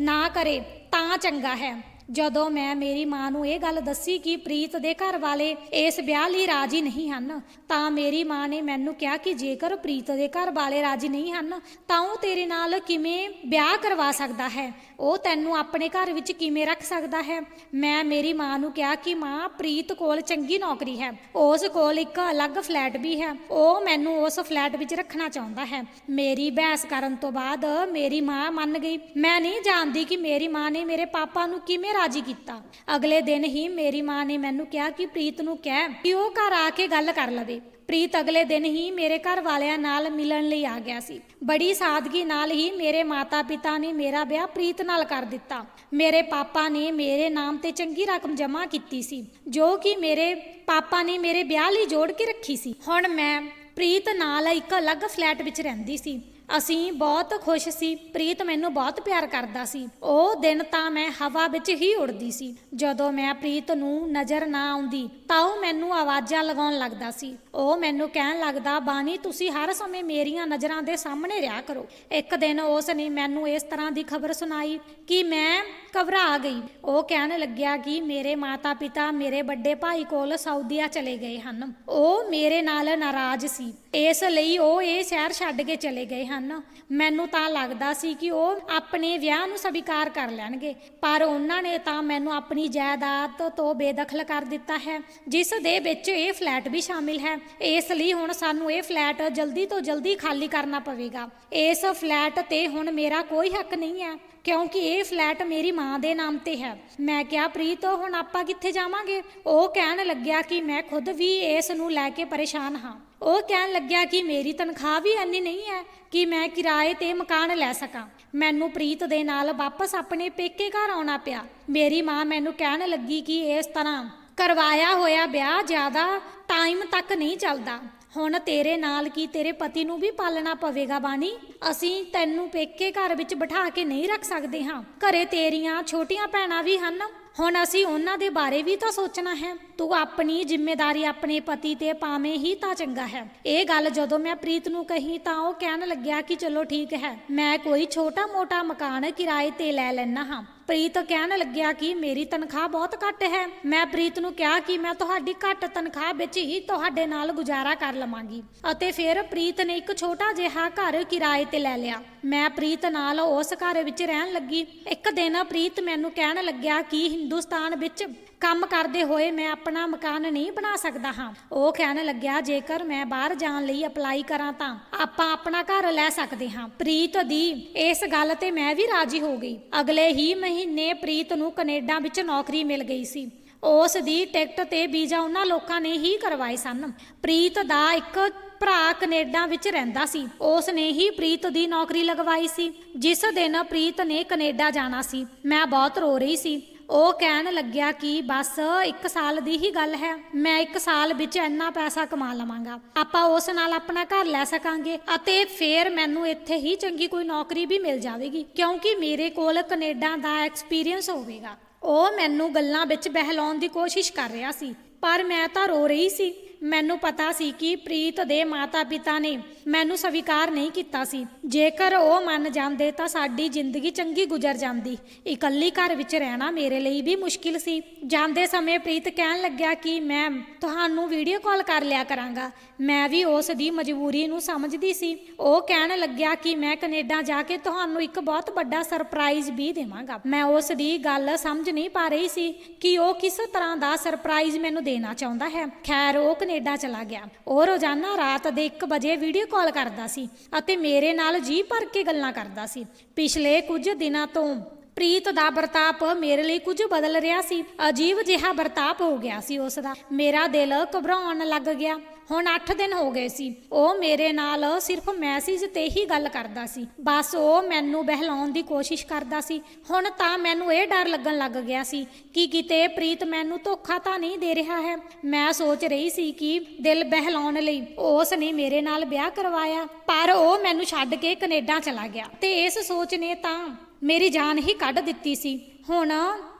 ਨਾ ਕਰੇ, ਤਾਂ ਚੰਗਾ ਹੈ। ਜਦੋਂ ਮੈਂ ਮੇਰੀ ਮਾਂ ਨੂੰ ਇਹ ਗੱਲ ਦੱਸੀ ਕਿ ਪ੍ਰੀਤ ਦੇ ਘਰ ਵਾਲੇ ਇਸ ਵਿਆਹ ਲਈ ਰਾਜੀ ਨਹੀਂ ਹਨ, ਤਾਂ ਮੇਰੀ ਮਾਂ ਨੇ ਮੈਨੂੰ ਕਿਹਾ ਕਿ ਜੇਕਰ ਪ੍ਰੀਤ ਦੇ ਘਰ ਵਾਲੇ ਰਾਜੀ ਨਹੀਂ ਹਨ, ਤਾਂ ਉਹ ਤੇਰੇ ਨਾਲ ਕਿਵੇਂ ਵਿਆਹ ਕਰਵਾ ਸਕਦਾ ਹੈ? ਉਹ ਤੈਨੂੰ ਆਪਣੇ ਘਰ ਵਿੱਚ ਕਿਵੇਂ ਰੱਖ ਸਕਦਾ ਹੈ? ਮੈਂ ਮੇਰੀ ਮਾਂ ਨੂੰ ਕਿਹਾ ਕਿ ਮਾਂ, ਪ੍ਰੀਤ ਕੋਲ ਚੰਗੀ ਨੌਕਰੀ ਹੈ। ਉਸ ਕੋਲ ਇੱਕ ਅਲੱਗ ਫਲੈਟ ਵੀ ਹੈ। ਉਹ ਮੈਨੂੰ ਉਸ ਫਲੈਟ ਵਿੱਚ ਰੱਖਣਾ ਚਾਹੁੰਦਾ ਹੈ। ਮੇਰੀ ਬਹਿਸ ਕਰਨ ਤੋਂ ਬਾਅਦ ਮੇਰੀ ਮਾਂ ਮੰਨ ਗਈ। ਮੈਂ ਨਹੀਂ ਜਾਣਦੀ ਕਿ ਮੇਰੀ ਮਾਂ ਨੇ ਮੇਰੇ ਪਾਪਾ ਨੂੰ ਕਿਵੇਂ ਰਾਜੀ ਕੀਤਾ। ਅਗਲੇ ਦਿਨ ਹੀ ਮੇਰੀ ਮਾਂ ਨੇ ਮੈਨੂੰ ਕਿਹਾ ਕਿ ਪ੍ਰੀਤ ਨੂੰ ਕਹਿ ਕਿ ਉਹ ਘਰ ਆ ਕੇ ਗੱਲ ਕਰ ਲਵੇ। ਪ੍ਰੀਤ ਅਗਲੇ ਦਿਨ ਹੀ ਮੇਰੇ ਘਰ ਵਾਲਿਆਂ ਨਾਲ ਮਿਲਣ ਲਈ ਆ ਗਿਆ ਸੀ। ਬੜੀ ਸਾਦਗੀ ਨਾਲ ਹੀ ਮੇਰੇ ਮਾਤਾ-ਪਿਤਾ ਨੇ ਮੇਰਾ ਵਿਆਹ ਪ੍ਰੀਤ ਨਾਲ ਕਰ ਦਿੱਤਾ। ਮੇਰੇ ਪਾਪਾ ਨੇ ਮੇਰੇ ਨਾਮ ਤੇ ਚੰਗੀ ਰਕਮ ਜਮ੍ਹਾਂ ਕੀਤੀ ਸੀ, ਜੋ ਕਿ ਮੇਰੇ ਪਾਪਾ ਨੇ ਮੇਰੇ ਵਿਆਹ ਲਈ ਜੋੜ ਕੇ ਰੱਖੀ ਸੀ। ਹੁਣ ਮੈਂ ਪ੍ਰੀਤ ਨਾਲ ਇੱਕ ਅਲੱਗ ਫਲੈਟ ਵਿੱਚ ਰਹਿੰਦੀ ਸੀ। ਅਸੀਂ ਬਹੁਤ ਖੁਸ਼ ਸੀ, ਪ੍ਰੀਤ ਮੈਨੂੰ ਬਹੁਤ ਪਿਆਰ ਕਰਦਾ ਸੀ। ਉਹ ਦਿਨ ਤਾਂ ਮੈਂ ਹਵਾ ਵਿੱਚ ਹੀ ਉੜਦੀ ਸੀ। ਜਦੋਂ ਮੈਂ ਪ੍ਰੀਤ ਨੂੰ ਨਜ਼ਰ ਨਾ ਆਉਂਦੀ, ਤਾਂ ਉਹ ਮੈਨੂੰ ਆਵਾਜ਼ਾਂ ਲਗਾਉਣ ਲੱਗਦਾ ਸੀ। ਉਹ ਮੈਨੂੰ ਕਹਿਣ ਲੱਗਦਾ, ਬਾਣੀ, ਤੁਸੀਂ ਹਰ ਸਮੇਂ ਮੇਰੀਆਂ ਨਜ਼ਰਾਂ ਦੇ ਸਾਹਮਣੇ ਰਿਹਾ ਕਰੋ। ਇੱਕ ਦਿਨ ਉਸ ਨੇ ਮੈਨੂੰ ਇਸ ਤਰ੍ਹਾਂ ਦੀ ਖਬਰ ਸੁਣਾਈ ਕਿ ਮੈਂ ਘਬਰਾ ਗਈ। ਉਹ ਕਹਿਣ ਲੱਗਿਆ ਕਿ ਮੇਰੇ ਮਾਤਾ-ਪਿਤਾ ਮੇਰੇ ਵੱਡੇ ਭਾਈ ਕੋਲ ਸਾਊਦੀਆ ਚਲੇ ਗਏ ਹਨ। ਉਹ ਮੇਰੇ ਨਾਲ ਨਾਰਾਜ਼ ਸੀ। ਇਸ ਲਈ ਉਹ ਇਹ ਸ਼ਹਿਰ ਛੱਡ ਕੇ ਚਲੇ ਗਏ ਹਨ। ਹਨ। ਮੈਨੂੰ ਤਾਂ ਲੱਗਦਾ ਸੀ ਕਿ ਉਹ ਆਪਣੇ ਵਿਆਹ ਨੂੰ ਸਵੀਕਾਰ ਕਰ ਲੈਣਗੇ, ਪਰ ਉਹਨਾਂ ਨੇ ਤਾਂ ਮੈਨੂੰ ਆਪਣੀ ਜਾਇਦਾਦ ਤੋਂ ਬੇਦਖਲ ਕਰ ਦਿੱਤਾ ਹੈ, ਜਿਸ ਦੇ ਵਿੱਚ ਇਹ ਫਲੈਟ ਵੀ ਸ਼ਾਮਿਲ ਹੈ। ਇਸ ਲਈ ਹੁਣ ਸਾਨੂੰ ਇਹ ਫਲੈਟ ਜਲਦੀ ਤੋਂ ਜਲਦੀ ਖਾਲੀ ਕਰਨਾ ਪਵੇਗਾ। ਇਸ ਫਲੈਟ ਤੇ ਹੁਣ ਮੇਰਾ ਕੋਈ ਹੱਕ ਨਹੀਂ ਹੈ, ਕਿਉਂਕਿ ਇਹ ਫਲੈਟ ਮੇਰੀ ਮਾਂ ਦੇ ਨਾਮ ਤੇ ਹੈ। ਮੈਂ ਕਿਹਾ, ਪ੍ਰੀਤ, ਹੁਣ ਆਪਾਂ ਕਿੱਥੇ ਜਾਵਾਂਗੇ? ਉਹ ਕਹਿਣ ਲੱਗਿਆ ਕਿ ਮੈਂ ਖੁਦ ਵੀ ਇਸ ਨੂੰ ਲੈ ਕੇ ਪਰੇਸ਼ਾਨ ਹਾਂ। ਉਹ ਕਹਿਣ ਲੱਗਿਆ ਕਿ ਮੇਰੀ ਤਨਖਾਹ ਵੀ ਇੰਨੀ ਨਹੀਂ ਹੈ ਕਿ ਮੈਂ ਕਿਰਾਏ ਤੇ ਮਕਾਨ ਲੈ ਸਕਾਂ। ਮੈਨੂੰ ਪ੍ਰੀਤ ਦੇ ਨਾਲ ਵਾਪਸ ਆਪਣੇ ਪੇਕੇ ਘਰ ਆਉਣਾ ਪਿਆ। ਮੇਰੀ ਮਾਂ ਮੈਨੂੰ ਕਹਿਣ ਲੱਗੀ ਕਿ ਇਸ ਤਰ੍ਹਾਂ ਕਰਵਾਇਆ ਹੋਇਆ ਵਿਆਹ ਜ਼ਿਆਦਾ ਟਾਈਮ ਤੱਕ ਨਹੀਂ ਚੱਲਦਾ। ਹੁਣ ਤੇਰੇ ਨਾਲ ਕੀ ਤੇਰੇ ਪਤੀ ਨੂੰ ਵੀ ਪਾਲਣਾ ਪਵੇਗਾ ਬਾਣੀ? ਅਸੀਂ ਤੈਨੂੰ ਪੇਕੇ ਘਰ ਵਿੱਚ ਬਿਠਾ ਕੇ ਨਹੀਂ ਰੱਖ ਸਕਦੇ ਹਾਂ। ਘਰੇ ਤੇਰੀਆਂ ਛੋਟੀਆਂ ਭੈਣਾਂ ਵੀ ਹਨ। ਹੁਣ ਅਸੀਂ ਉਹਨਾਂ ਦੇ ਬਾਰੇ ਵੀ ਤਾਂ ਸੋਚਣਾ ਹੈ। ਤੂੰ ਆਪਣੀ ਜ਼ਿੰਮੇਵਾਰੀ ਆਪਣੇ ਪਤੀ ਤੇ ਪਾਵੇਂ ਹੀ ਤਾਂ ਚੰਗਾ ਹੈ। ਇਹ ਗੱਲ ਜਦੋਂ ਮੈਂ ਪ੍ਰੀਤ ਨੂੰ ਕਹੀ ਤਾਂ ਉਹ ਕਹਿਣ ਲੱਗਿਆ ਕਿ ਚਲੋ ਠੀਕ ਹੈ, ਮੈਂ ਕੋਈ ਛੋਟਾ-ਮੋਟਾ ਮਕਾਨ ਕਿਰਾਏ ਤੇ ਲੈ ਲੈਣਾ ਹਾਂ। ਪ੍ਰੀਤ ਕਹਿਣ ਲੱਗਿਆ ਕਿ ਮੇਰੀ ਤਨਖਾਹ ਬਹੁਤ ਘੱਟ ਹੈ। ਮੈਂ ਪ੍ਰੀਤ ਨੂੰ ਕਿਹਾ ਕਿ ਮੈਂ ਤੁਹਾਡੀ ਘੱਟ ਤਨਖਾਹ ਵਿੱਚ ਹੀ ਤੁਹਾਡੇ ਨਾਲ ਗੁਜ਼ਾਰਾ ਕਰ ਲਵਾਂਗੀ। ਅਤੇ ਫਿਰ ਪ੍ਰੀਤ ਨੇ ਇੱਕ ਛੋਟਾ ਜਿਹਾ ਘਰ ਕਿਰਾਏ ਤੇ ਲੈ ਲਿਆ। ਮੈਂ ਪ੍ਰੀਤ ਨਾਲ ਉਸ ਘਰ ਵਿੱਚ ਰਹਿਣ ਲੱਗੀ। ਇੱਕ ਦਿਨ ਪ੍ਰੀਤ ਮੈਨੂੰ ਕਹਿਣ ਲੱਗਿਆ ਕਿ ਹਿੰਦੁਸਤਾਨ ਵਿੱਚ ਕੰਮ ਕਰਦੇ ਹੋਏ ਮੈਂ ਆਪਣਾ ਮਕਾਨ ਨਹੀਂ ਬਣਾ ਸਕਦਾ ਹਾਂ। ਉਹ ਕਹਿਣ ਲੱਗਿਆ, ਜੇਕਰ ਮੈਂ ਬਾਹਰ ਜਾਣ ਲਈ ਅਪਲਾਈ ਕਰਾਂ ਤਾਂ ਆਪਾਂ ਆਪਣਾ ਘਰ ਲੈ ਸਕਦੇ ਹਾਂ। ਪ੍ਰੀਤ ਦੀ ਇਸ ਗੱਲ ਤੇ ਮੈਂ ਵੀ ਰਾਜੀ ਹੋ ਗਈ। ਅਗਲੇ ਹੀ ਮਹੀਨੇ ਪ੍ਰੀਤ ਨੂੰ ਕੈਨੇਡਾ ਵਿੱਚ ਨੌਕਰੀ ਮਿਲ ਗਈ ਸੀ। ਉਸ ਦੀ ਟਿਕਟ ਤੇ ਵੀਜ਼ਾ ਉਹਨਾਂ ਲੋਕਾਂ ਨੇ ਹੀ ਕਰਵਾਏ ਸਨ। ਪ੍ਰੀਤ ਦਾ ਇੱਕ ਭਰਾ ਕੈਨੇਡਾ ਵਿੱਚ ਰਹਿੰਦਾ ਸੀ। ਉਸ ਨੇ ਹੀ ਪ੍ਰੀਤ ਦੀ ਨੌਕਰੀ ਲਗਵਾਈ ਸੀ, ਜਿਸ ਦਿਨ ਪ੍ਰੀਤ ਨੇ ਕੈਨੇਡਾ ਜਾਣਾ ਸੀ। ਮੈਂ ਬਹੁਤ ਰੋ ਰਹੀ ਸੀ। ਉਹ ਕਹਿਣ ਲੱਗਿਆ ਕਿ ਬਸ ਇੱਕ ਸਾਲ ਦੀ ਹੀ ਗੱਲ ਹੈ, ਮੈਂ ਇੱਕ ਸਾਲ ਵਿੱਚ ਇੰਨਾ ਪੈਸਾ ਕਮਾ ਲਵਾਂਗਾ। ਆਪਾਂ ਉਸ ਨਾਲ ਆਪਣਾ ਘਰ ਲੈ ਸਕਾਂਗੇ ਅਤੇ ਫਿਰ ਮੈਨੂੰ ਇੱਥੇ ਹੀ ਚੰਗੀ ਕੋਈ ਨੌਕਰੀ ਵੀ ਮਿਲ ਜਾਵੇਗੀ, ਕਿਉਂਕਿ ਮੇਰੇ ਕੋਲ ਕੈਨੇਡਾ ਦਾ ਐਕਸਪੀਰੀਅੰਸ ਹੋਵੇਗਾ। ਉਹ ਮੈਨੂੰ ਗੱਲਾਂ ਵਿੱਚ ਬਹਿਲਾਉਣ ਦੀ ਕੋਸ਼ਿਸ਼ ਕਰ ਰਿਹਾ ਸੀ, ਪਰ ਮੈਂ ਤਾਂ ਰੋ ਰਹੀ ਸੀ। ਮੈਨੂੰ ਪਤਾ ਸੀ ਕਿ ਪ੍ਰੀਤ ਦੇ ਮਾਤਾ-ਪਿਤਾ ਨੇ ਮੈਨੂੰ ਸਵੀਕਾਰ ਨਹੀਂ ਕੀਤਾ ਸੀ। ਜੇਕਰ ਉਹ ਮੰਨ ਜਾਂਦੇ ਤਾਂ ਸਾਡੀ ਜ਼ਿੰਦਗੀ ਚੰਗੀ ਗੁਜ਼ਰ ਜਾਂਦੀ। ਇਕੱਲੀ ਘਰ ਵਿੱਚ ਰਹਿਣਾ ਮੇਰੇ ਲਈ ਵੀ ਮੁਸ਼ਕਿਲ ਸੀ। ਜਾਂਦੇ ਸਮੇਂ ਪ੍ਰੀਤ ਕਹਿਣ ਲੱਗਿਆ ਕਿ ਮੈਂ ਤੁਹਾਨੂੰ ਵੀਡੀਓ ਕਾਲ ਕਰ ਲਿਆ ਕਰਾਂਗਾ। ਮੈਂ ਵੀ ਉਸ ਦੀ ਮਜਬੂਰੀ ਨੂੰ ਸਮਝਦੀ ਸੀ। ਉਹ ਕਹਿਣ ਲੱਗਿਆ ਕਿ ਮੈਂ ਕੈਨੇਡਾ ਜਾ ਕੇ ਤੁਹਾਨੂੰ ਇੱਕ ਬਹੁਤ ਵੱਡਾ ਸਰਪ੍ਰਾਈਜ਼ ਵੀ ਦੇਵਾਂਗਾ। ਮੈਂ ਉਸ ਦੀ ਗੱਲ ਸਮਝ ਨਹੀਂ ਪਾ ਰਹੀ ਸੀ ਕਿ ਉਹ ਕਿਸ ਤਰ੍ਹਾਂ ਦਾ ਸਰਪ੍ਰਾਈਜ਼ ਮੈਨੂੰ ਦੇਣਾ ਚਾਹੁੰਦਾ ਹੈ। ਖੈਰ, ਉਹ ਕੈਨੇਡਾ ਚਲਾ ਗਿਆ। ਉਹ ਰੋਜ਼ਾਨਾ ਰਾਤ ਦੇ 1 ਵਜੇ ਵੀਡੀਓ ਕਾਲ ਕਰਦਾ ਸੀ ਅਤੇ ਮੇਰੇ ਨਾਲ ਜੀ ਭਰ ਕੇ ਗੱਲਾਂ ਕਰਦਾ ਸੀ। ਪਿਛਲੇ ਕੁਝ ਦਿਨਾਂ ਤੋਂ ਪ੍ਰੀਤ ਦਾ ਵਰਤਾਪ ਮੇਰੇ ਲਈ ਕੁਝ ਬਦਲ ਰਿਹਾ ਸੀ। ਅਜੀਬ ਜਿਹਾ ਵਰਤਾਪ ਹੋ ਗਿਆ ਸੀ ਉਸ ਦਾ ਮੇਰਾ ਦਿਲ ਘਬਰਾਉਣ ਲੱਗ ਗਿਆ। ਹੁਣ 8 ਦਿਨ ਹੋ ਗਏ ਸੀ। ਉਹ ਮੇਰੇ ਨਾਲ ਸਿਰਫ ਮੈਸੇਜ ਤੇ ਹੀ ਗੱਲ ਕਰਦਾ ਸੀ। ਬਸ ਉਹ ਮੈਨੂੰ ਬਹਿਲਾਉਣ ਦੀ ਕੋਸ਼ਿਸ਼ ਕਰਦਾ ਸੀ। ਹੁਣ ਤਾਂ ਮੈਨੂੰ ਇਹ ਡਰ ਲੱਗਣ ਲੱਗ ਗਿਆ ਸੀ ਕਿ ਕਿਤੇ ਪ੍ਰੀਤ ਮੈਨੂੰ ਧੋਖਾ ਤਾਂ ਨਹੀਂ ਦੇ ਰਿਹਾ ਹੈ। ਮੈਂ ਸੋਚ ਰਹੀ ਸੀ ਕਿ ਦਿਲ ਬਹਿਲਾਉਣ ਲਈ ਉਸ ਨੇ ਮੇਰੇ ਨਾਲ ਵਿਆਹ ਕਰਵਾਇਆ, ਪਰ ਉਹ ਮੈਨੂੰ ਛੱਡ ਕੇ ਕੈਨੇਡਾ ਚਲਾ ਗਿਆ। ਤੇ ਇਸ ਸੋਚ ਨੇ ਤਾਂ ਮੇਰੀ ਜਾਨ ਹੀ ਕੱਢ ਦਿੱਤੀ ਸੀ। ਹੁਣ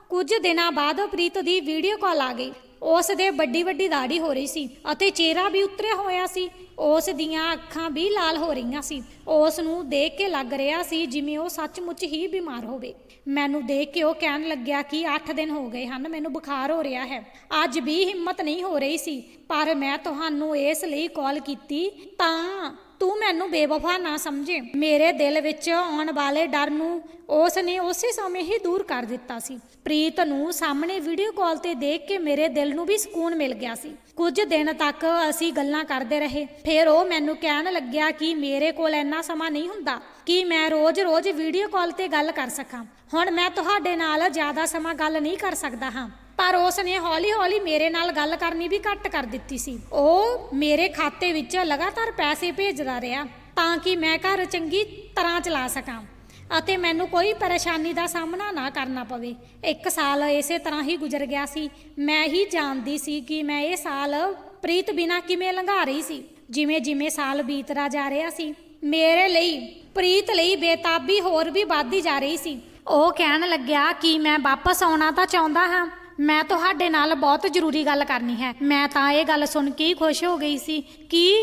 ਕੁਝ ਦਿਨਾਂ ਬਾਅਦ ਪ੍ਰੀਤ ਦੀ ਵੀਡੀਓ ਕਾਲ ਆ ਗਈ। ਉਸ ਦੇ ਵੱਡੀ ਵੱਡੀ ਦਾੜੀ ਹੋ ਰਹੀ ਸੀ ਅਤੇ ਚਿਹਰਾ ਵੀ ਉਤਰਿਆ ਹੋਇਆ ਸੀ। ਉਸ ਦੀਆਂ ਅੱਖਾਂ ਵੀ ਲਾਲ ਹੋ ਰਹੀਆਂ ਸੀ। ਉਸ ਨੂੰ ਦੇਖ ਕੇ ਲੱਗ ਰਿਹਾ ਸੀ ਜਿਵੇਂ ਉਹ ਸੱਚਮੁੱਚ ਹੀ ਬਿਮਾਰ ਹੋਵੇ। ਮੈਨੂੰ ਦੇਖ ਕੇ ਉਹ ਕਹਿਣ ਲੱਗਿਆ ਕਿ 8 ਦਿਨ ਹੋ ਗਏ ਹਨ, ਮੈਨੂੰ ਬੁਖਾਰ ਹੋ ਰਿਹਾ ਹੈ। ਅੱਜ ਵੀ ਹਿੰਮਤ ਨਹੀਂ ਹੋ ਰਹੀ ਸੀ, ਪਰ ਮੈਂ ਤੁਹਾਨੂੰ ਇਸ ਲਈ ਕਾਲ ਕੀਤੀ ਤਾਂ ਤੂੰ ਮੈਨੂੰ ਬੇਵਫਾ ਨਾ ਸਮਝੇ। ਮੇਰੇ ਦਿਲ ਵਿੱਚ ਆਉਣ ਵਾਲੇ ਡਰ ਨੂੰ ਉਸ ਨੇ ਉਸੇ ਸਮੇਂ ਹੀ ਦੂਰ ਕਰ ਦਿੱਤਾ ਸੀ। ਪ੍ਰੀਤ ਨੂੰ ਸਾਹਮਣੇ ਵੀਡੀਓ ਕਾਲ ਤੇ ਦੇਖ ਕੇ ਮੇਰੇ ਦਿਲ ਨੂੰ ਵੀ ਸਕੂਨ ਮਿਲ ਗਿਆ ਸੀ। ਕੁਝ ਦਿਨ ਤੱਕ ਅਸੀਂ ਗੱਲਾਂ ਕਰਦੇ ਰਹੇ। ਫਿਰ ਉਹ ਮੈਨੂੰ ਕਹਿਣ ਲੱਗਿਆ ਕਿ ਮੇਰੇ ਕੋਲ ਇੰਨਾ ਸਮਾਂ ਨਹੀਂ ਹੁੰਦਾ, ਕਿ ਮੈਂ ਰੋਜ਼-ਰੋਜ਼ ਵੀਡੀਓ ਕਾਲ ਤੇ ਗੱਲ ਕਰ ਸਕਾਂ। ਹੁਣ ਮੈਂ ਤੁਹਾਡੇ ਨਾਲ ਜ਼ਿਆਦਾ ਸਮਾਂ ਗੱਲ ਨਹੀਂ ਕਰ ਸਕਦਾ ਹਾਂ। ਪਰ ਉਸ ਨੇ ਹੌਲੀ-ਹੌਲੀ ਮੇਰੇ ਨਾਲ ਗੱਲ ਕਰਨੀ ਵੀ ਘੱਟ ਕਰ ਦਿੱਤੀ ਸੀ। ਉਹ ਮੇਰੇ ਖਾਤੇ ਵਿੱਚ ਲਗਾਤਾਰ ਪੈਸੇ ਭੇਜਦਾ ਰਿਹਾ ਤਾਂ ਕਿ ਮੈਂ ਘਰ ਚੰਗੀ ਤਰ੍ਹਾਂ ਚਲਾ ਸਕਾਂ ਅਤੇ ਮੈਨੂੰ ਕੋਈ ਪਰੇਸ਼ਾਨੀ ਦਾ ਸਾਹਮਣਾ ਨਾ ਕਰਨਾ ਪਵੇ। ਇੱਕ ਸਾਲ ਇਸੇ ਤਰ੍ਹਾਂ ਹੀ ਗੁਜ਼ਰ ਗਿਆ ਸੀ। ਮੈਂ ਹੀ ਜਾਣਦੀ ਸੀ ਕਿ ਮੈਂ ਇਹ ਸਾਲ ਪ੍ਰੀਤ ਬਿਨਾ ਕਿਵੇਂ ਲੰਘਾ ਰਹੀ ਸੀ। ਜਿਵੇਂ ਜਿਵੇਂ ਸਾਲ ਬੀਤਦਾ ਜਾ ਰਿਹਾ ਸੀ, ਮੇਰੇ ਲਈ, ਪ੍ਰੀਤ ਲਈ ਬੇਤਾਬੀ ਹੋਰ ਵੀ ਵੱਧਦੀ ਜਾ ਰਹੀ ਸੀ। ਉਹ ਕਹਿਣ ਲੱਗਿਆ ਕਿ ਮੈਂ ਵਾਪਸ ਆਉਣਾ ਤਾਂ ਚਾਹੁੰਦਾ ਹਾਂ ਮੈਂ ਤੁਹਾਡੇ ਨਾਲ ਬਹੁਤ ਜ਼ਰੂਰੀ ਗੱਲ ਕਰਨੀ ਹੈ। ਮੈਂ ਤਾਂ ਇਹ ਗੱਲ ਸੁਣ ਕੇ ਹੀ ਖੁਸ਼ ਹੋ ਗਈ ਸੀ ਕਿ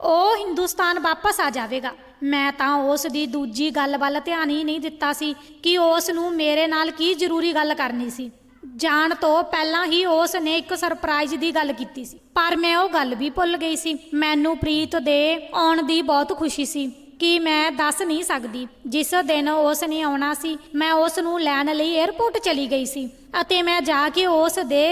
ਉਹ ਹਿੰਦੁਸਤਾਨ ਵਾਪਸ ਆ ਜਾਵੇਗਾ। ਮੈਂ ਤਾਂ ਉਸ ਦੀ ਦੂਜੀ ਗੱਲ ਵੱਲ ਧਿਆਨ ਹੀ ਨਹੀਂ ਦਿੱਤਾ ਸੀ ਕਿ ਉਸ ਨੂੰ ਮੇਰੇ ਨਾਲ ਕੀ ਜ਼ਰੂਰੀ ਗੱਲ ਕਰਨੀ ਸੀ। ਜਾਣ ਤੋਂ ਪਹਿਲਾਂ ਹੀ ਉਸ ਨੇ ਇੱਕ ਸਰਪ੍ਰਾਈਜ਼ ਦੀ ਗੱਲ ਕੀਤੀ ਸੀ। ਪਰ ਮੈਂ ਉਹ ਗੱਲ ਵੀ ਭੁੱਲ ਗਈ ਸੀ। ਮੈਨੂੰ ਪ੍ਰੀਤ ਦੇ ਆਉਣ ਦੀ ਬਹੁਤ ਖੁਸ਼ੀ ਸੀ। ਕਿ ਮੈਂ ਦੱਸ ਨਹੀਂ ਸਕਦੀ। ਜਿਸ ਦਿਨ ਉਸ ਨੇ ਆਉਣਾ ਸੀ, ਮੈਂ ਉਸ ਨੂੰ ਲੈਣ ਲਈ 에ਅਰਪੋਰਟ ਚਲੀ ਗਈ ਸੀ ਅਤੇ ਮੈਂ ਜਾ ਕੇ ਉਸ ਦੇ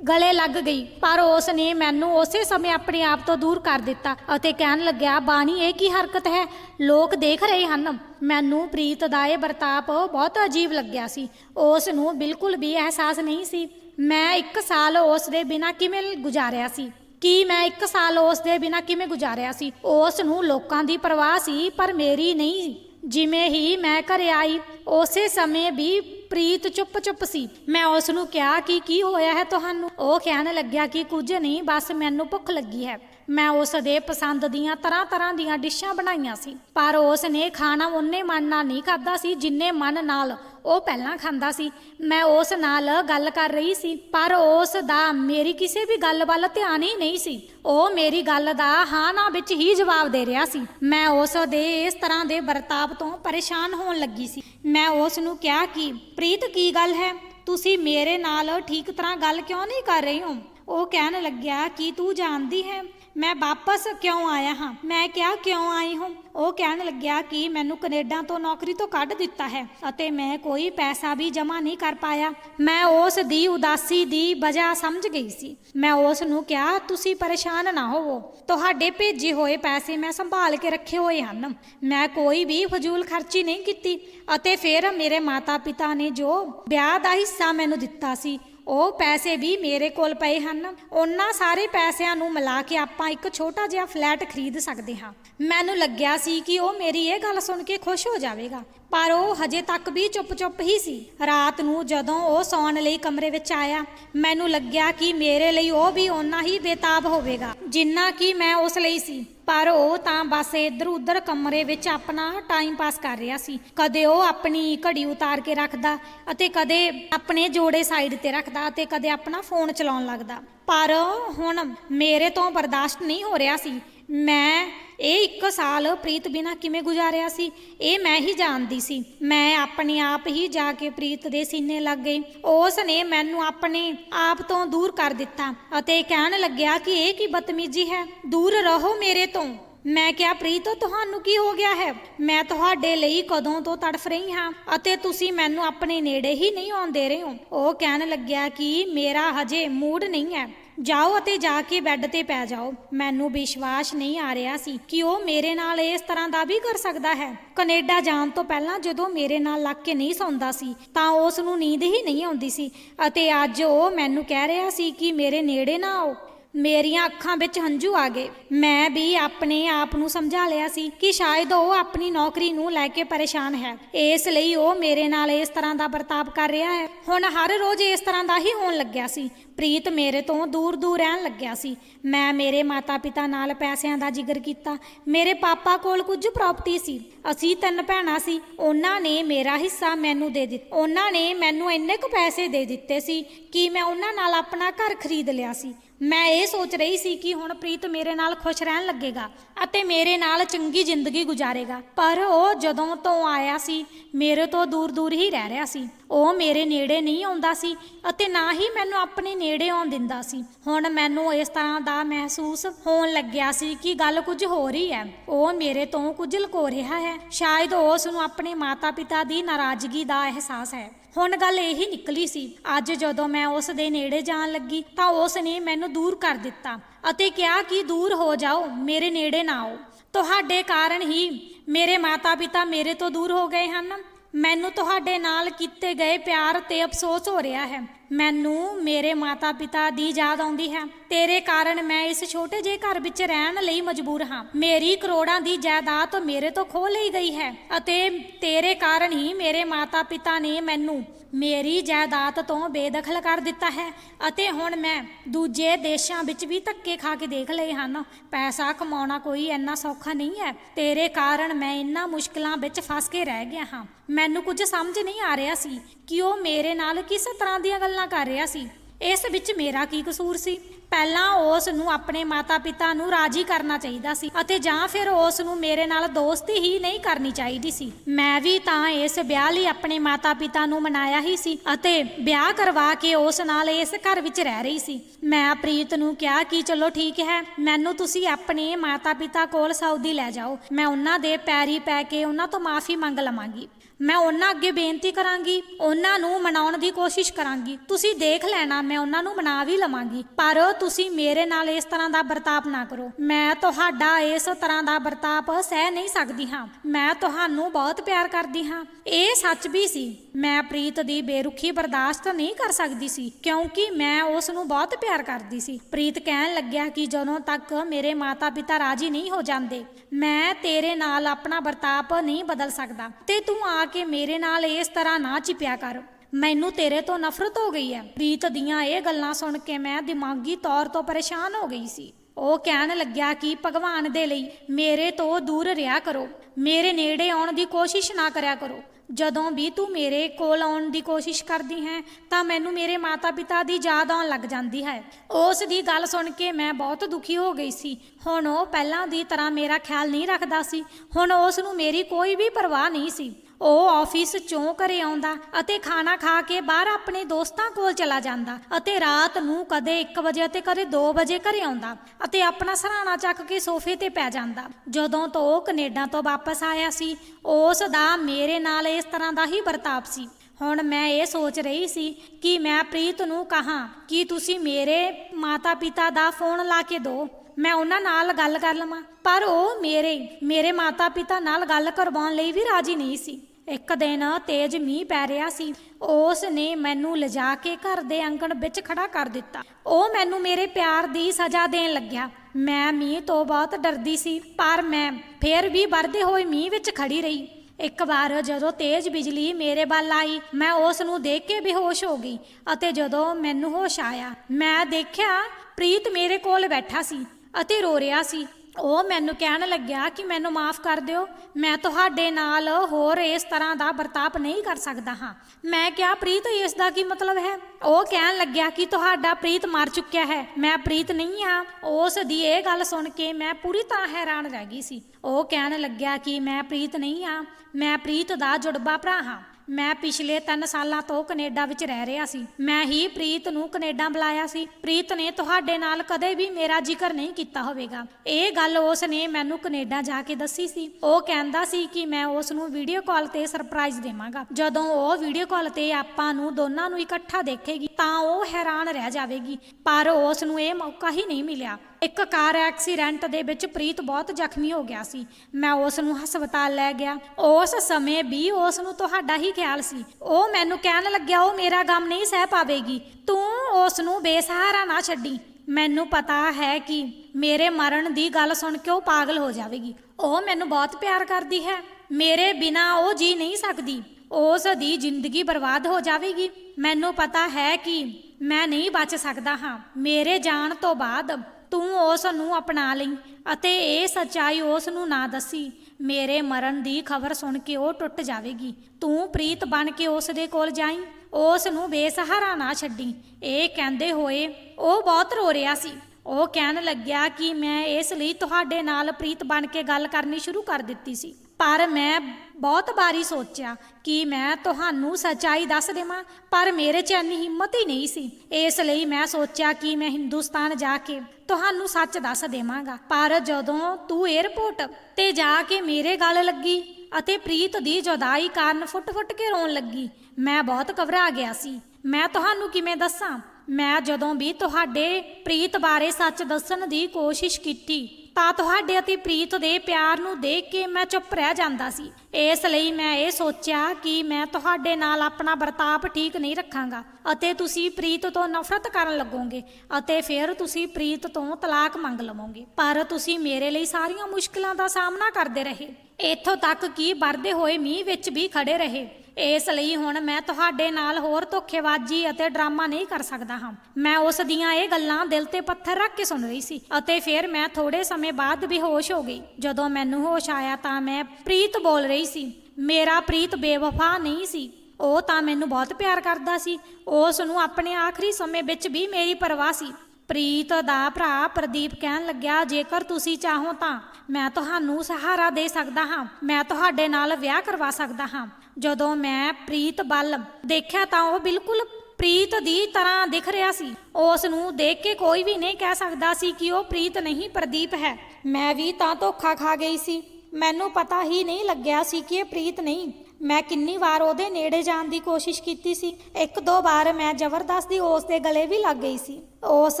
ਗਲੇ ਲੱਗ ਗਈ। ਪਰ ਉਸ ਨੇ ਮੈਨੂੰ ਉਸੇ ਸਮੇਂ ਆਪਣੇ ਆਪ ਤੋਂ ਦੂਰ ਕਰ ਦਿੱਤਾ ਅਤੇ ਕਹਿਣ ਲੱਗਿਆ, ਬਾਣੀ, ਇਹ ਕੀ ਹਰਕਤ ਹੈ? ਲੋਕ ਦੇਖ ਰਹੇ ਹਨ। ਮੈਨੂੰ ਪ੍ਰੀਤ ਦਾ ਇਹ ਵਰਤਾਪ ਬਹੁਤ ਅਜੀਬ ਲੱਗਿਆ ਸੀ। ਉਸ ਨੂੰ ਬਿਲਕੁਲ ਵੀ ਅਹਿਸਾਸ ਨਹੀਂ ਸੀ। ਮੈਂ ਇੱਕ ਸਾਲ ਉਸ ਦੇ ਬਿਨਾਂ ਕਿਵੇਂ ਗੁਜ਼ਾਰਿਆ ਸੀ? ਕਿ ਮੈਂ ਇੱਕ ਸਾਲ ਉਸ ਦੇ ਬਿਨਾਂ ਕਿਵੇਂ ਗੁਜ਼ਾਰਿਆ ਸੀ? ਉਸ ਨੂੰ ਲੋਕਾਂ ਦੀ ਪਰਵਾਹ ਸੀ, ਪਰ ਮੇਰੀ ਨਹੀਂ। ਜਿਵੇਂ ਹੀ ਮੈਂ ਘਰੇ ਆਈ, ਉਸੇ ਸਮੇਂ ਵੀ ਪ੍ਰੀਤ ਚੁੱਪ-ਚੁੱਪ ਸੀ। ਮੈਂ ਉਸ ਨੂੰ ਕਿਹਾ ਕਿ ਕੀ ਹੋਇਆ ਹੈ ਤੁਹਾਨੂੰ? ਉਹ ਕਹਿਣ ਲੱਗਿਆ ਕਿ ਕੁਝ ਨਹੀਂ, ਬਸ ਮੈਨੂੰ ਭੁੱਖ ਲੱਗੀ ਹੈ। ਮੈਂ ਉਸ ਦੇ ਪਸੰਦ ਦੀਆਂ ਤਰ੍ਹਾਂ-ਤਰ੍ਹਾਂ ਦੀਆਂ ਡਿਸ਼ਾਂ ਬਣਾਈਆਂ ਸੀ, ਪਰ ਉਸ ਨੇ ਖਾਣਾ ਉਹਨੇ ਮਨ ਨਾਲ ਨਹੀਂ ਖਾਦਾ ਸੀ, ਜਿੰਨੇ ਮਨ ਨਾਲ। ਉਹ ਪਹਿਲਾਂ ਖਾਂਦਾ ਸੀ। ਮੈਂ ਉਸ ਨਾਲ ਗੱਲ ਕਰ ਰਹੀ ਸੀ, ਪਰ ਉਸ ਦਾ ਮੇਰੀ ਕਿਸੇ ਵੀ ਗੱਲ ਵੱਲ ਧਿਆਨ ਹੀ ਨਹੀਂ ਸੀ। ਉਹ ਮੇਰੀ ਗੱਲ ਦਾ ਹਾਂ ਨਾ ਵਿੱਚ ਹੀ ਜਵਾਬ ਦੇ ਰਿਹਾ ਸੀ। ਮੈਂ ਉਸ ਦੇ ਇਸ ਤਰ੍ਹਾਂ ਦੇ ਵਰਤਾਵ ਤੋਂ ਪਰੇਸ਼ਾਨ ਹੋਣ ਲੱਗੀ ਸੀ। ਮੈਂ ਉਸ ਨੂੰ ਕਿਹਾ ਕਿ, ਪ੍ਰੀਤ, ਕੀ ਗੱਲ ਹੈ? ਤੁਸੀਂ ਮੇਰੇ ਨਾਲ ਠੀਕ ਤਰ੍ਹਾਂ ਗੱਲ ਕਿਉਂ ਨਹੀਂ ਕਰ ਰਹੀ ਹੋ? ਉਹ ਕਹਿਣ ਲੱਗਿਆ ਕਿ, ਤੂੰ ਜਾਣਦੀ ਹੈ ਮੈਂ ਵਾਪਸ ਕਿਉਂ ਆਇਆ ਹਾਂ? ਮੈਂ ਕਿਹਾ, ਕਿਉਂ ਆਈ ਹਾਂ? ਉਹ ਕਹਿਣ ਲੱਗਿਆ ਕਿ ਮੈਨੂੰ ਕੈਨੇਡਾ ਤੋਂ ਨੌਕਰੀ ਤੋਂ ਕੱਢ ਦਿੱਤਾ ਹੈ ਅਤੇ ਮੈਂ ਕੋਈ ਪੈਸਾ ਵੀ ਜਮ੍ਹਾਂ ਨਹੀਂ ਕਰ ਪਾਇਆ। ਮੈਂ ਉਸ ਦੀ ਉਦਾਸੀ ਦੀ ਵਜ੍ਹਾ ਸਮਝ ਗਈ ਸੀ। ਮੈਂ ਉਸ ਨੂੰ ਕਿਹਾ, ਤੁਸੀਂ ਪਰੇਸ਼ਾਨ ਨਾ ਹੋਵੋ। ਤੁਹਾਡੇ ਭੇਜੇ ਹੋਏ ਪੈਸੇ ਮੈਂ ਸੰਭਾਲ ਕੇ ਰੱਖੇ ਹੋਏ ਹਨ। ਮੈਂ ਕੋਈ ਵੀ ਫਜ਼ੂਲ ਖਰਚੀ ਨਹੀਂ ਕੀਤੀ। ਅਤੇ ਫਿਰ ਮੇਰੇ ਮਾਤਾ-ਪਿਤਾ ਨੇ ਜੋ ਵਿਆਹ ਦਾ ਹਿੱਸਾ ਮੈਨੂੰ ਦਿੱਤਾ ਸੀ ਉਹ ਪੈਸੇ ਵੀ ਮੇਰੇ ਕੋਲ ਪਏ ਹਨ। ਉਹਨਾਂ ਸਾਰੇ ਪੈਸਿਆਂ ਨੂੰ ਮਿਲਾ ਕੇ ਆਪਾਂ ਇੱਕ ਛੋਟਾ ਜਿਹਾ ਫਲੈਟ ਖਰੀਦ ਸਕਦੇ ਹਾਂ। ਮੈਨੂੰ ਲੱਗਿਆ ਸੀ ਕਿ ਉਹ ਮੇਰੀ ਇਹ ਗੱਲ ਸੁਣ ਕੇ ਖੁਸ਼ ਹੋ ਜਾਵੇਗਾ। ਪਰ ਉਹ ਹਜੇ ਤੱਕ ਵੀ ਚੁੱਪ-ਚੁੱਪ ਹੀ ਸੀ। ਰਾਤ ਨੂੰ ਜਦੋਂ ਉਹ ਸੌਣ ਲਈ ਕਮਰੇ ਵਿੱਚ ਆਇਆ, ਮੈਨੂੰ ਲੱਗਿਆ ਕਿ ਮੇਰੇ ਲਈ ਉਹ ਵੀ ਓਨਾ ਹੀ ਬੇਤਾਬ ਹੋਵੇਗਾ, ਜਿੰਨਾ ਕਿ ਮੈਂ ਉਸ ਲਈ ਸੀ। ਪਰ ਉਹ ਤਾਂ ਬਸ ਇੱਧਰ ਉੱਧਰ ਕਮਰੇ ਵਿੱਚ ਆਪਣਾ ਟਾਈਮ ਪਾਸ ਕਰ ਰਿਹਾ ਸੀ। ਕਦੇ ਉਹ ਆਪਣੀ ਘੜੀ ਉਤਾਰ ਕੇ ਰੱਖਦਾ ਅਤੇ ਕਦੇ ਆਪਣੇ ਜੋੜੇ ਸਾਈਡ ਤੇ ਰੱਖਦਾ ਅਤੇ ਕਦੇ ਆਪਣਾ ਫੋਨ ਚਲਾਉਣ ਲੱਗਦਾ। ਪਰ ਹੁਣ ਮੇਰੇ ਤੋਂ ਬਰਦਾਸ਼ਤ ਨਹੀਂ ਹੋ ਰਿਹਾ ਸੀ। ਮੈਂ ਇਹ ਇੱਕ ਸਾਲ ਪ੍ਰੀਤ ਬਿਨਾ ਕਿਵੇਂ ਗੁਜ਼ਾਰਿਆ ਸੀ? ਇਹ ਮੈਂ ਹੀ ਜਾਣਦੀ ਸੀ। ਮੈਂ ਆਪਣੇ ਆਪ ਹੀ ਜਾ ਕੇ ਪ੍ਰੀਤ ਦੇ ਸੀਨੇ ਲੱਗ ਗਈ। ਉਸ ਨੇ ਮੈਨੂੰ ਆਪਣੇ ਆਪ ਤੋਂ ਦੂਰ ਕਰ ਦਿੱਤਾ ਅਤੇ ਕਹਿਣ ਲੱਗਿਆ ਕਿ ਇਹ ਕੀ ਬਦਤਮੀਜ਼ੀ ਹੈ? ਦੂਰ ਰਹੋ ਮੇਰੇ ਤੋਂ। ਮੈਂ ਕਿਹਾ, ਪ੍ਰੀਤ, ਤੁਹਾਨੂੰ ਕੀ ਹੋ ਗਿਆ ਹੈ? ਮੈਂ ਤੁਹਾਡੇ ਲਈ ਕਦੋਂ ਤੋਂ ਤੜਫ ਰਹੀ ਹਾਂ ਅਤੇ ਤੁਸੀਂ ਮੈਨੂੰ ਆਪਣੇ ਨੇੜੇ ਹੀ ਨਹੀਂ ਆਉਣ ਦੇ ਰਹੇ ਹੋ। ਉਹ ਕਹਿਣ ਲੱਗਿਆ ਕਿ ਮੇਰਾ ਹਜੇ ਮੂਡ ਨਹੀਂ ਹੈ। ਜਾਓ ਅਤੇ ਜਾ ਕੇ ਬੈੱਡ ਤੇ ਪੈ ਜਾਓ। ਮੈਨੂੰ ਵਿਸ਼ਵਾਸ ਨਹੀਂ ਆ ਰਿਹਾ ਸੀ ਕਿ ਉਹ ਮੇਰੇ ਨਾਲ ਇਸ ਤਰ੍ਹਾਂ ਦਾ ਵੀ ਕਰ ਸਕਦਾ ਹੈ। ਕੈਨੇਡਾ ਜਾਣ ਤੋਂ ਪਹਿਲਾਂ ਜਦੋਂ ਮੇਰੇ ਨਾਲ ਲੱਗ ਕੇ ਨਹੀਂ ਸੌਂਦਾ ਸੀ, ਤਾਂ ਉਸ ਨੂੰ ਨੀਂਦ ਹੀ ਨਹੀਂ ਆਉਂਦੀ ਸੀ ਅਤੇ ਅੱਜ ਉਹ ਮੈਨੂੰ ਕਹਿ ਰਿਹਾ ਸੀ ਕਿ ਮੇਰੇ ਨੇੜੇ ਨਾ ਆਓ। ਮੇਰੀਆਂ ਅੱਖਾਂ ਵਿੱਚ ਹੰਝੂ ਆ ਗਏ। ਮੈਂ ਵੀ ਆਪਣੇ ਆਪ ਨੂੰ ਸਮਝਾ ਲਿਆ ਸੀ ਕਿ ਸ਼ਾਇਦ ਉਹ ਆਪਣੀ ਨੌਕਰੀ ਨੂੰ ਲੈ ਕੇ ਪਰੇਸ਼ਾਨ ਹੈ। ਇਸ ਲਈ ਉਹ ਮੇਰੇ ਨਾਲ ਇਸ ਤਰ੍ਹਾਂ ਦਾ ਵਰਤਾਵ ਕਰ ਰਿਹਾ ਹੈ। ਹੁਣ ਹਰ ਰੋਜ਼ ਇਸ ਤਰ੍ਹਾਂ ਦਾ ਹੀ ਹੋਣ ਲੱਗਿਆ ਸੀ। ਪ੍ਰੀਤ ਮੇਰੇ ਤੋਂ ਦੂਰ ਦੂਰ ਰਹਿਣ ਲੱਗਿਆ ਸੀ। ਮੈਂ ਮੇਰੇ ਮਾਤਾ-ਪਿਤਾ ਨਾਲ ਪੈਸਿਆਂ ਦਾ ਜ਼ਿਕਰ ਕੀਤਾ। ਮੇਰੇ ਪਾਪਾ ਕੋਲ ਕੁਝ ਪ੍ਰਾਪਰਟੀ ਸੀ। ਅਸੀਂ ਤਿੰਨ ਭੈਣਾਂ ਸੀ। ਉਹਨਾਂ ਨੇ ਮੇਰਾ ਹਿੱਸਾ ਮੈਨੂੰ ਦੇ ਦਿੱਤਾ। ਉਹਨਾਂ ਨੇ ਮੈਨੂੰ ਇੰਨੇ ਕੁ ਪੈਸੇ ਦੇ ਦਿੱਤੇ ਸੀ ਕਿ ਮੈਂ ਉਹਨਾਂ ਨਾਲ ਆਪਣਾ ਘਰ ਖਰੀਦ ਲਿਆ ਸੀ। ਮੈਂ ਇਹ ਸੋਚ ਰਹੀ ਸੀ ਕਿ ਹੁਣ ਪ੍ਰੀਤ ਮੇਰੇ ਨਾਲ ਖੁਸ਼ ਰਹਿਣ ਲੱਗੇਗਾ ਅਤੇ ਮੇਰੇ ਨਾਲ ਚੰਗੀ ਜ਼ਿੰਦਗੀ ਗੁਜ਼ਾਰੇਗਾ। ਪਰ ਉਹ ਜਦੋਂ ਤੋਂ ਆਇਆ ਸੀ, ਮੇਰੇ ਤੋਂ ਦੂਰ ਦੂਰ ਹੀ ਰਹਿ ਰਿਹਾ ਸੀ। ਉਹ ਮੇਰੇ ਨੇੜੇ ਨਹੀਂ ਆਉਂਦਾ ਸੀ ਅਤੇ ਨਾ ਹੀ ਮੈਨੂੰ ਆਪਣੇ ਨੇੜੇ ਆਉਣ ਦਿੰਦਾ ਸੀ। ਹੁਣ ਮੈਨੂੰ ਇਸ ਤਰ੍ਹਾਂ ਦਾ ਮਹਿਸੂਸ ਹੋਣ ਲੱਗਿਆ ਸੀ ਕਿ ਗੱਲ ਕੁਝ ਹੋ ਰਹੀ ਹੈ। ਉਹ ਮੇਰੇ ਤੋਂ ਕੁਝ ਲੁਕੋ ਰਿਹਾ ਹੈ। ਸ਼ਾਇਦ ਉਸ ਨੂੰ ਆਪਣੇ ਮਾਤਾ-ਪਿਤਾ ਦੀ ਨਾਰਾਜ਼ਗੀ ਦਾ ਅਹਿਸਾਸ ਹੈ। ਹੁਣ ਗੱਲ ਇਹੀ ਨਿਕਲੀ ਸੀ, ਅੱਜ ਜਦੋਂ ਮੈਂ ਉਸ ਦੇ ਨੇੜੇ ਜਾਣ ਲੱਗੀ ਤਾਂ ਉਸ ਨੇ ਮੈਨੂੰ ਦੂਰ ਕਰ ਦਿੱਤਾ ਅਤੇ ਕਿਹਾ ਕਿ ਦੂਰ ਹੋ ਜਾਓ, ਮੇਰੇ ਨੇੜੇ ਨਾ ਆਓ। ਤੁਹਾਡੇ ਕਾਰਨ ਹੀ ਮੇਰੇ ਮਾਤਾ-ਪਿਤਾ ਮੇਰੇ ਤੋਂ ਦੂਰ ਹੋ ਗਏ ਹਨ। ਮੈਨੂੰ ਤੁਹਾਡੇ ਨਾਲ ਕੀਤੇ ਗਏ ਪਿਆਰ ਤੇ ਅਫਸੋਸ ਹੋ ਰਿਹਾ ਹੈ। ਮੈਨੂੰ ਮੇਰੇ ਮਾਤਾ-ਪਿਤਾ ਦੀ ਯਾਦ ਆਉਂਦੀ ਹੈ। ਤੇਰੇ ਕਾਰਨ ਮੈਂ ਇਸ ਛੋਟੇ ਜਿਹੇ ਘਰ ਵਿੱਚ ਰਹਿਣ ਲਈ ਮਜਬੂਰ ਹਾਂ। ਮੇਰੀ ਕਰੋੜਾਂ ਦੀ ਜਾਇਦਾਦ ਮੇਰੇ ਤੋਂ ਖੋਹ ਲਈ ਗਈ ਹੈ ਅਤੇ ਤੇਰੇ ਕਾਰਨ ਹੀ ਮੇਰੇ ਮਾਤਾ-ਪਿਤਾ ਨੇ ਮੈਨੂੰ ਮੇਰੀ ਜਾਇਦਾਦ ਤੋਂ ਬੇਦਖਲ ਕਰ ਦਿੱਤਾ ਹੈ ਅਤੇ ਹੁਣ ਮੈਂ ਦੂਜੇ ਦੇਸ਼ਾਂ ਵਿੱਚ ਵੀ ਧੱਕੇ ਖਾ ਕੇ ਦੇਖ ਲਏ ਹਨ। ਪੈਸਾ ਕਮਾਉਣਾ ਕੋਈ ਇੰਨਾ ਸੌਖਾ ਨਹੀਂ ਹੈ। ਤੇਰੇ ਕਾਰਨ ਮੈਂ ਇੰਨਾ ਮੁਸ਼ਕਲਾਂ ਵਿੱਚ ਫਸ ਕੇ ਰਹਿ ਗਿਆ ਹਾਂ। ਮੈਨੂੰ ਕੁਝ ਸਮਝ ਨਹੀਂ ਆ ਰਿਹਾ ਸੀ ਕਿ ਉਹ ਮੇਰੇ ਨਾਲ ਕਿਸ ਤਰ੍ਹਾਂ ਦੀਆਂ ਗੱਲਾਂ ਕਰ ਰਿਹਾ ਸੀ। ਇਸ ਵਿੱਚ ਮੇਰਾ ਕੀ ਕਸੂਰ ਸੀ? ਪਹਿਲਾਂ ਉਸ ਨੂੰ ਆਪਣੇ ਮਾਤਾ-ਪਿਤਾ ਨੂੰ ਰਾਜੀ ਕਰਨਾ ਚਾਹੀਦਾ ਸੀ ਅਤੇ ਜਾਂ ਫਿਰ ਉਸ ਨੂੰ ਮੇਰੇ ਨਾਲ ਦੋਸਤੀ ਹੀ ਨਹੀਂ ਕਰਨੀ ਚਾਹੀਦੀ ਸੀ। ਮੈਂ ਵੀ ਤਾਂ ਇਸ ਵਿਆਹ ਲਈ ਆਪਣੇ ਮਾਤਾ-ਪਿਤਾ ਨੂੰ ਮਨਾਇਆ ਹੀ ਸੀ ਅਤੇ ਵਿਆਹ ਕਰਵਾ ਕੇ ਉਸ ਨਾਲ ਇਸ ਘਰ ਵਿੱਚ ਰਹਿ ਰਹੀ ਸੀ। ਮੈਂ ਪ੍ਰੀਤ ਨੂੰ ਕਿਹਾ ਕਿ ਚਲੋ ਠੀਕ ਹੈ, ਮੈਨੂੰ ਤੁਸੀਂ ਆਪਣੇ ਮਾਤਾ-ਪਿਤਾ ਕੋਲ ਸਾਊਦੀ ਲੈ ਜਾਓ। ਮੈਂ ਉਹਨਾਂ ਦੇ ਪੈਰੀ ਪੈ ਕੇ ਉਹਨਾਂ ਤੋਂ ਮਾਫੀ ਮੰਗ ਲਵਾਂਗੀ। ਮੈਂ ਉਹਨਾਂ ਅੱਗੇ ਬੇਨਤੀ ਕਰਾਂਗੀ, ਉਹਨਾਂ ਨੂੰ ਮਨਾਉਣ ਦੀ ਕੋਸ਼ਿਸ਼ ਕਰਾਂਗੀ। ਤੁਸੀਂ ਦੇਖ ਲੈਣਾ, ਮੈਂ ਉਹਨਾਂ ਨੂੰ ਮਨਾ ਵੀ ਲਵਾਂਗੀ। ਪਰ ਤੁਸੀਂ ਮੇਰੇ ਨਾਲ ਇਸ ਤਰ੍ਹਾਂ ਦਾ ਵਰਤਾਪ ਨਾ ਕਰੋ। ਮੈਂ ਤੁਹਾਡਾ ਇਸ ਤਰ੍ਹਾਂ ਦਾ ਵਰਤਾਪ ਸਹਿ ਨਹੀਂ ਸਕਦੀ ਹਾਂ। ਮੈਂ ਤੁਹਾਨੂੰ ਬਹੁਤ ਪਿਆਰ ਕਰਦੀ ਹਾਂ। ਇਹ ਸੱਚ ਵੀ ਸੀ। ਮੈਂ ਪ੍ਰੀਤ ਦੀ ਬੇਰੁਖੀ ਬਰਦਾਸ਼ਤ ਨਹੀਂ ਕਰ ਸਕਦੀ ਸੀ, ਕਿਉਂਕਿ ਮੈਂ ਉਸ ਨੂੰ ਬਹੁਤ ਪਿਆਰ ਕਰਦੀ ਸੀ। ਪ੍ਰੀਤ ਕਹਿਣ ਲੱਗਿਆ ਕਿ ਜਦੋਂ ਤੱਕ ਮੇਰੇ ਮਾਤਾ-ਪਿਤਾ ਰਾਜੀ ਨਹੀਂ ਹੋ ਜਾਂਦੇ, ਮੈਂ ਤੇਰੇ ਨਾਲ ਆਪਣਾ ਵਰਤਾਪ ਨਹੀਂ ਬਦਲ ਸਕਦਾ। ਤੇ ਤੂੰ ਆ ਕੇ ਮੇਰੇ ਨਾਲ ਇਸ ਤਰ੍ਹਾਂ ਨਾ ਚਿਪਿਆ ਕਰ। ਮੈਨੂੰ ਤੇਰੇ ਤੋਂ ਨਫ਼ਰਤ ਹੋ ਗਈ ਹੈ। ਪ੍ਰੀਤ ਦੀਆਂ ਇਹ ਗੱਲਾਂ ਸੁਣ ਕੇ ਮੈਂ ਦਿਮਾਗੀ ਤੌਰ ਤੋਂ ਪਰੇਸ਼ਾਨ ਹੋ ਗਈ ਸੀ। ਉਹ ਕਹਿਣ ਲੱਗਿਆ ਕਿ ਭਗਵਾਨ ਦੇ ਲਈ ਮੇਰੇ ਤੋਂ ਦੂਰ ਰਿਹਾ ਕਰੋ। ਮੇਰੇ ਨੇੜੇ ਆਉਣ ਦੀ ਕੋਸ਼ਿਸ਼ ਨਾ ਕਰਿਆ ਕਰੋ। ਜਦੋਂ ਵੀ ਤੂੰ ਮੇਰੇ ਕੋਲ ਆਉਣ ਦੀ ਕੋਸ਼ਿਸ਼ ਕਰਦੀ ਹੈ, ਤਾਂ ਮੈਨੂੰ ਮੇਰੇ ਮਾਤਾ-ਪਿਤਾ ਦੀ ਯਾਦ ਆਉਣ ਲੱਗ ਜਾਂਦੀ ਹੈ। ਉਸ ਦੀ ਗੱਲ ਸੁਣ ਕੇ ਮੈਂ ਬਹੁਤ ਦੁਖੀ ਹੋ ਗਈ ਸੀ। ਹੁਣ ਉਹ ਪਹਿਲਾਂ ਦੀ ਤਰ੍ਹਾਂ ਮੇਰਾ ਖਿਆਲ ਨਹੀਂ ਰੱਖਦਾ ਸੀ। ਹੁਣ ਉਸ ਨੂੰ ਮੇਰੀ ਕੋਈ ਵੀ ਪਰਵਾਹ ਨਹੀਂ ਸੀ। ਉਹ ਆਫਿਸ ਚੋਂ ਘਰੇ ਆਉਂਦਾ ਅਤੇ ਖਾਣਾ ਖਾ ਕੇ ਬਾਹਰ ਆਪਣੇ ਦੋਸਤਾਂ ਕੋਲ ਚਲਾ ਜਾਂਦਾ ਅਤੇ ਰਾਤ ਨੂੰ ਕਦੇ 1 ਵਜੇ ਅਤੇ ਕਦੇ 2 ਵਜੇ ਘਰੇ ਆਉਂਦਾ ਅਤੇ ਆਪਣਾ ਸਰਾਣਾ ਚੱਕ ਕੇ ਸੋਫੇ ਤੇ ਪੈ ਜਾਂਦਾ। ਜਦੋਂ ਤੋਂ ਉਹ ਕੈਨੇਡਾ ਤੋਂ ਵਾਪਸ ਆਇਆ ਸੀ, ਉਸ ਦਾ ਮੇਰੇ ਨਾਲ ਇਸ ਤਰ੍ਹਾਂ ਦਾ ਹੀ ਵਰਤਾਪ ਸੀ। ਹੁਣ ਮੈਂ ਇਹ ਸੋਚ ਰਹੀ ਸੀ ਕਿ ਮੈਂ ਪ੍ਰੀਤ ਨੂੰ ਕਹਾਂ ਕਿ ਤੁਸੀਂ ਮੇਰੇ ਮਾਤਾ-ਪਿਤਾ ਦਾ ਫੋਨ ਲਾ ਕੇ ਦਿਓ। ਮੈਂ ਉਹਨਾਂ ਨਾਲ ਗੱਲ ਕਰ ਲਵਾਂ। ਪਰ ਉਹ ਮੇਰੇ ਮੇਰੇ ਮਾਤਾ-ਪਿਤਾ ਨਾਲ ਗੱਲ ਕਰਵਾਉਣ ਲਈ ਵੀ ਰਾਜੀ ਨਹੀਂ ਸੀ। ਇੱਕ ਦਿਨ ਤੇਜ਼ ਮੀਂਹ ਪੈ ਰਿਹਾ ਸੀ। ਉਸ ਨੇ ਮੈਨੂੰ ਲਿਜਾ ਕੇ ਘਰ ਦੇ ਅੰਗਣ ਵਿੱਚ ਖੜਾ ਕਰ ਦਿੱਤਾ। ਉਹ ਮੈਨੂੰ ਮੇਰੇ ਪਿਆਰ ਦੀ ਸਜ਼ਾ ਦੇਣ ਲੱਗਿਆ। ਮੈਂ ਮੀਂਹ ਤੋਂ ਬਹੁਤ ਡਰਦੀ ਸੀ, ਪਰ ਮੈਂ ਫੇਰ ਵੀ ਵਰਦੇ ਹੋਏ ਮੀਂਹ ਵਿੱਚ ਖੜੀ ਰਹੀ। ਇੱਕ ਵਾਰ ਜਦੋਂ ਤੇਜ਼ ਬਿਜਲੀ ਮੇਰੇ ਵੱਲ ਆਈ, ਮੈਂ ਉਸ ਨੂੰ ਦੇਖ ਕੇ ਬੇਹੋਸ਼ ਹੋ ਗਈ ਅਤੇ ਜਦੋਂ ਮੈਨੂੰ ਹੋਸ਼ ਆਇਆ, ਮੈਂ ਦੇਖਿਆ ਪ੍ਰੀਤ ਮੇਰੇ ਕੋਲ ਬੈਠਾ ਸੀ। ਅਤੇ ਰੋ ਰਿਹਾ ਸੀ। ਉਹ ਮੈਨੂੰ ਕਹਿਣ ਲੱਗਿਆ ਕਿ ਮੈਨੂੰ ਮਾਫ ਕਰ ਦਿਓ, ਮੈਂ ਤੁਹਾਡੇ ਨਾਲ ਹੋਰ ਇਸ ਤਰ੍ਹਾਂ ਦਾ ਵਰਤਾਪ ਨਹੀਂ ਕਰ ਸਕਦਾ ਹਾਂ। ਮੈਂ ਕਿਹਾ, ਪ੍ਰੀਤ, ਇਸ ਦਾ ਕੀ ਮਤਲਬ ਹੈ? ਉਹ ਕਹਿਣ ਲੱਗਿਆ ਕਿ ਤੁਹਾਡਾ ਪ੍ਰੀਤ ਮਰ ਚੁੱਕਿਆ ਹੈ। ਮੈਂ ਪ੍ਰੀਤ ਨਹੀਂ ਹਾਂ। ਉਸ ਦੀ ਇਹ ਗੱਲ ਸੁਣ ਕੇ ਮੈਂ ਪੂਰੀ ਤਰ੍ਹਾਂ ਹੈਰਾਨ ਰਹਿ ਗਈ ਸੀ। ਉਹ ਕਹਿਣ ਲੱਗਿਆ ਕਿ ਮੈਂ ਪ੍ਰੀਤ ਨਹੀਂ ਹਾਂ। ਮੈਂ ਪ੍ਰੀਤ ਦਾ ਜੁੜਵਾ ਭਰਾ ਹਾਂ। ਮੈਂ ਪਿਛਲੇ 3 ਸਾਲਾਂ ਤੋਂ ਕੈਨੇਡਾ ਵਿੱਚ ਰਹਿ ਰਿਹਾ ਸੀ। ਮੈਂ ਹੀ ਪ੍ਰੀਤ ਨੂੰ ਕੈਨੇਡਾ ਬੁਲਾਇਆ ਸੀ। ਪ੍ਰੀਤ ਨੇ ਤੁਹਾਡੇ ਨਾਲ ਕਦੇ ਵੀ ਮੇਰਾ ਜ਼ਿਕਰ ਨਹੀਂ ਕੀਤਾ ਹੋਵੇਗਾ। ਇਹ ਗੱਲ ਉਸ ਨੇ ਮੈਨੂੰ ਕੈਨੇਡਾ ਜਾ ਕੇ ਦੱਸੀ ਸੀ। ਉਹ ਕਹਿੰਦਾ ਸੀ ਕਿ ਮੈਂ ਉਸ ਨੂੰ ਵੀਡੀਓ ਕਾਲ ਤੇ ਸਰਪ੍ਰਾਈਜ਼ ਦੇਵਾਂਗਾ। ਜਦੋਂ ਉਹ ਵੀਡੀਓ ਕਾਲ ਤੇ ਆਪਾਂ ਨੂੰ ਦੋਨਾਂ ਨੂੰ ਇਕੱਠਾ ਦੇਖੇਗੀ, ਤਾਂ ਉਹ ਹੈਰਾਨ ਰਹਿ ਜਾਵੇਗੀ। ਪਰ ਉਸ ਨੂੰ ਇਹ ਮੌਕਾ ਹੀ ਨਹੀਂ ਮਿਲਿਆ। ਇੱਕ ਕਾਰ ਐਕਸੀਡੈਂਟ ਦੇ ਵਿੱਚ ਪ੍ਰੀਤ ਬਹੁਤ ਜ਼ਖਮੀ ਹੋ ਗਿਆ ਸੀ। ਮੈਂ ਉਸ ਨੂੰ ਹਸਪਤਾਲ ਲੈ ਗਿਆ। ਉਸ ਸਮੇਂ ਵੀ ਉਸ ਨੂੰ ਤੁਹਾਡਾ ਹੀ ਖਿਆਲ ਸੀ। ਉਹ ਮੈਨੂੰ ਕਹਿਣ ਲੱਗਿਆ, ਉਹ ਮੇਰਾ ਗਮ ਨਹੀਂ ਸਹਿ ਪਾਵੇਗੀ। ਤੂੰ ਉਸ ਨੂੰ ਬੇਸਹਾਰਾ ਨਾ ਛੱਡੀ। ਮੈਨੂੰ ਪਤਾ ਹੈ ਕਿ ਮੇਰੇ ਮਰਨ ਦੀ ਗੱਲ ਸੁਣ ਕੇ ਉਹ ਪਾਗਲ ਹੋ ਜਾਵੇਗੀ। ਉਹ ਮੈਨੂੰ ਬਹੁਤ ਪਿਆਰ ਕਰਦੀ ਹੈ। ਮੇਰੇ ਬਿਨਾ ਉਹ ਜੀ ਨਹੀਂ ਸਕਦੀ। ਉਸ ਦੀ ਜ਼ਿੰਦਗੀ ਬਰਬਾਦ ਹੋ ਜਾਵੇਗੀ। ਮੈਨੂੰ ਪਤਾ ਹੈ ਕਿ ਮੈਂ ਨਹੀਂ ਬਚ ਸਕਦਾ ਹਾਂ। ਮੇਰੇ ਜਾਣ ਤੋਂ ਬਾਅਦ ਤੂੰ ਉਸ ਨੂੰ ਅਪਣਾ ਲਈ ਅਤੇ ਇਹ ਸੱਚਾਈ ਉਸ ਨੂੰ ਨਾ ਦੱਸੀ। ਮੇਰੇ ਮਰਨ ਦੀ ਖਬਰ ਸੁਣ ਕੇ ਉਹ ਟੁੱਟ ਜਾਵੇਗੀ। ਤੂੰ ਪ੍ਰੀਤ ਬਣ ਕੇ ਉਸ ਦੇ ਕੋਲ ਜਾਈਂ। ਉਸ ਨੂੰ ਬੇਸਹਾਰਾ ਨਾ ਛੱਡੀ। ਇਹ ਕਹਿੰਦੇ ਹੋਏ ਉਹ ਬਹੁਤ ਰੋ ਰਿਹਾ ਸੀ। ਉਹ ਕਹਿਣ ਲੱਗਿਆ ਕਿ ਮੈਂ ਇਸ ਲਈ ਤੁਹਾਡੇ ਨਾਲ ਪ੍ਰੀਤ ਬਣ ਕੇ ਗੱਲ ਕਰਨੀ ਸ਼ੁਰੂ ਕਰ ਦਿੱਤੀ ਸੀ। ਪਰ ਮੈਂ ਬਹੁਤ ਵਾਰੀ ਸੋਚਿਆ ਕਿ ਮੈਂ ਤੁਹਾਨੂੰ ਸੱਚਾਈ ਦੱਸ ਦੇਵਾਂ, ਪਰ ਮੇਰੇ 'ਚ ਇੰਨੀ ਹਿੰਮਤ ਹੀ ਨਹੀਂ ਸੀ। ਇਸ ਲਈ ਮੈਂ ਸੋਚਿਆ ਕਿ ਮੈਂ ਹਿੰਦੁਸਤਾਨ ਜਾ ਕੇ ਤੁਹਾਨੂੰ ਸੱਚ ਦੱਸ ਦੇਵਾਂਗਾ। ਪਰ ਜਦੋਂ ਤੂੰ 에ਅਰਪੋਰਟ ਤੇ ਜਾ ਕੇ ਮੇਰੇ ਗੱਲ ਲੱਗੀ ਅਤੇ ਪ੍ਰੀਤ ਦੀ ਜੁਦਾਈ ਕਾਰਨ ਫੁੱਟ-ਫੁੱਟ ਕੇ ਰੋਣ ਲੱਗੀ, ਮੈਂ ਬਹੁਤ ਘਬਰਾ ਗਿਆ ਸੀ। ਮੈਂ ਤੁਹਾਨੂੰ ਕਿਵੇਂ ਦੱਸਾਂ? ਮੈਂ ਜਦੋਂ ਵੀ ਤੁਹਾਡੇ ਪ੍ਰੀਤ ਬਾਰੇ ਸੱਚ ਦੱਸਣ ਦੀ ਕੋਸ਼ਿਸ਼ ਕੀਤੀ ਤਾਂ ਤੁਹਾਡੇ ਅਤੇ ਪ੍ਰੀਤ ਦੇ ਪਿਆਰ ਨੂੰ ਦੇਖ ਕੇ ਮੈਂ ਚੁੱਪ ਰਹਿ ਜਾਂਦਾ ਸੀ। ਇਸ ਲਈ ਮੈਂ ਇਹ ਸੋਚਿਆ ਕਿ ਮੈਂ ਤੁਹਾਡੇ ਨਾਲ ਆਪਣਾ ਵਰਤਾਪ ਠੀਕ ਨਹੀਂ ਰੱਖਾਂਗਾ। ਅਤੇ ਤੁਸੀਂ ਪ੍ਰੀਤ ਤੋਂ ਨਫ਼ਰਤ ਕਰਨ ਲੱਗੋਗੇ ਅਤੇ ਫਿਰ ਤੁਸੀਂ ਪ੍ਰੀਤ ਤੋਂ ਤਲਾਕ ਮੰਗ ਲਵੋਗੇ। ਪਰ ਤੁਸੀਂ ਮੇਰੇ ਲਈ ਸਾਰੀਆਂ ਮੁਸ਼ਕਲਾਂ ਦਾ ਸਾਹਮਣਾ ਕਰਦੇ ਰਹੇ। ਇੱਥੋਂ ਤੱਕ ਕਿ ਵਰਦੇ ਹੋਏ ਮੀਂਹ ਵਿੱਚ ਵੀ ਖੜੇ ਰਹੇ। ਇਸ ਲਈ ਹੁਣ ਮੈਂ ਤੁਹਾਡੇ ਨਾਲ ਹੋਰ ਧੋਖੇਬਾਜ਼ੀ ਅਤੇ ਡਰਾਮਾ ਨਹੀਂ ਕਰ ਸਕਦਾ ਹਾਂ। ਮੈਂ ਉਸ ਦੀਆਂ ਇਹ ਗੱਲਾਂ ਦਿਲ ਤੇ ਪੱਥਰ ਰੱਖ ਕੇ ਸੁਣ ਰਹੀ ਸੀ ਅਤੇ ਫਿਰ ਮੈਂ ਥੋੜੇ ਸਮੇਂ ਬਾਅਦ ਬੇਹੋਸ਼ ਹੋ ਗਈ। ਜਦੋਂ ਮੈਨੂੰ ਹੋਸ਼ ਆਇਆ ਤਾਂ ਮੈਂ ਪ੍ਰੀਤ ਬੋਲ ਰਹੀ ਸੀ। ਮੇਰਾ ਪ੍ਰੀਤ ਬੇਵਫਾ ਨਹੀਂ ਸੀ। ਉਹ ਤਾਂ ਮੈਨੂੰ ਬਹੁਤ ਪਿਆਰ ਕਰਦਾ ਸੀ। ਉਸ ਨੂੰ ਆਪਣੇ ਆਖਰੀ ਸਮੇਂ ਵਿੱਚ ਵੀ ਮੇਰੀ ਪਰਵਾਹ ਸੀ। ਪ੍ਰੀਤ ਦਾ ਭਰਾ ਪ੍ਰਦੀਪ ਕਹਿਣ ਲੱਗਿਆ, ਜੇਕਰ ਤੁਸੀਂ ਚਾਹੋ ਤਾਂ ਮੈਂ ਤੁਹਾਨੂੰ ਸਹਾਰਾ ਦੇ ਸਕਦਾ ਹਾਂ। ਮੈਂ ਤੁਹਾਡੇ ਨਾਲ ਵਿਆਹ ਕਰਵਾ ਸਕਦਾ ਹਾਂ। ਜਦੋਂ ਮੈਂ ਪ੍ਰੀਤ ਵੱਲ ਦੇਖਿਆ ਤਾਂ ਉਹ ਬਿਲਕੁਲ ਪ੍ਰੀਤ ਦੀ ਤਰ੍ਹਾਂ ਦਿਖ ਰਿਹਾ ਸੀ। ਉਸ ਨੂੰ ਦੇਖ ਕੇ ਕੋਈ ਵੀ ਨਹੀਂ ਕਹਿ ਸਕਦਾ ਸੀ ਕਿ ਉਹ ਪ੍ਰੀਤ ਨਹੀਂ, ਪ੍ਰਦੀਪ ਹੈ। ਮੈਂ ਵੀ ਤਾਂ ਧੋਖਾ ਖਾ ਗਈ ਸੀ। ਮੈਨੂੰ ਪਤਾ ਹੀ ਨਹੀਂ ਲੱਗਿਆ ਸੀ ਕਿ ਇਹ ਪ੍ਰੀਤ ਨਹੀਂ। ਮੈਂ ਕਿੰਨੀ ਵਾਰ ਉਹਦੇ ਨੇੜੇ ਜਾਣ ਦੀ ਕੋਸ਼ਿਸ਼ ਕੀਤੀ ਸੀ। ਇੱਕ ਦੋ ਵਾਰ ਮੈਂ ਜ਼ਬਰਦਸਤੀ ਉਸ ਦੇ ਗਲੇ ਵੀ ਲੱਗ ਗਈ ਸੀ। ਉਸ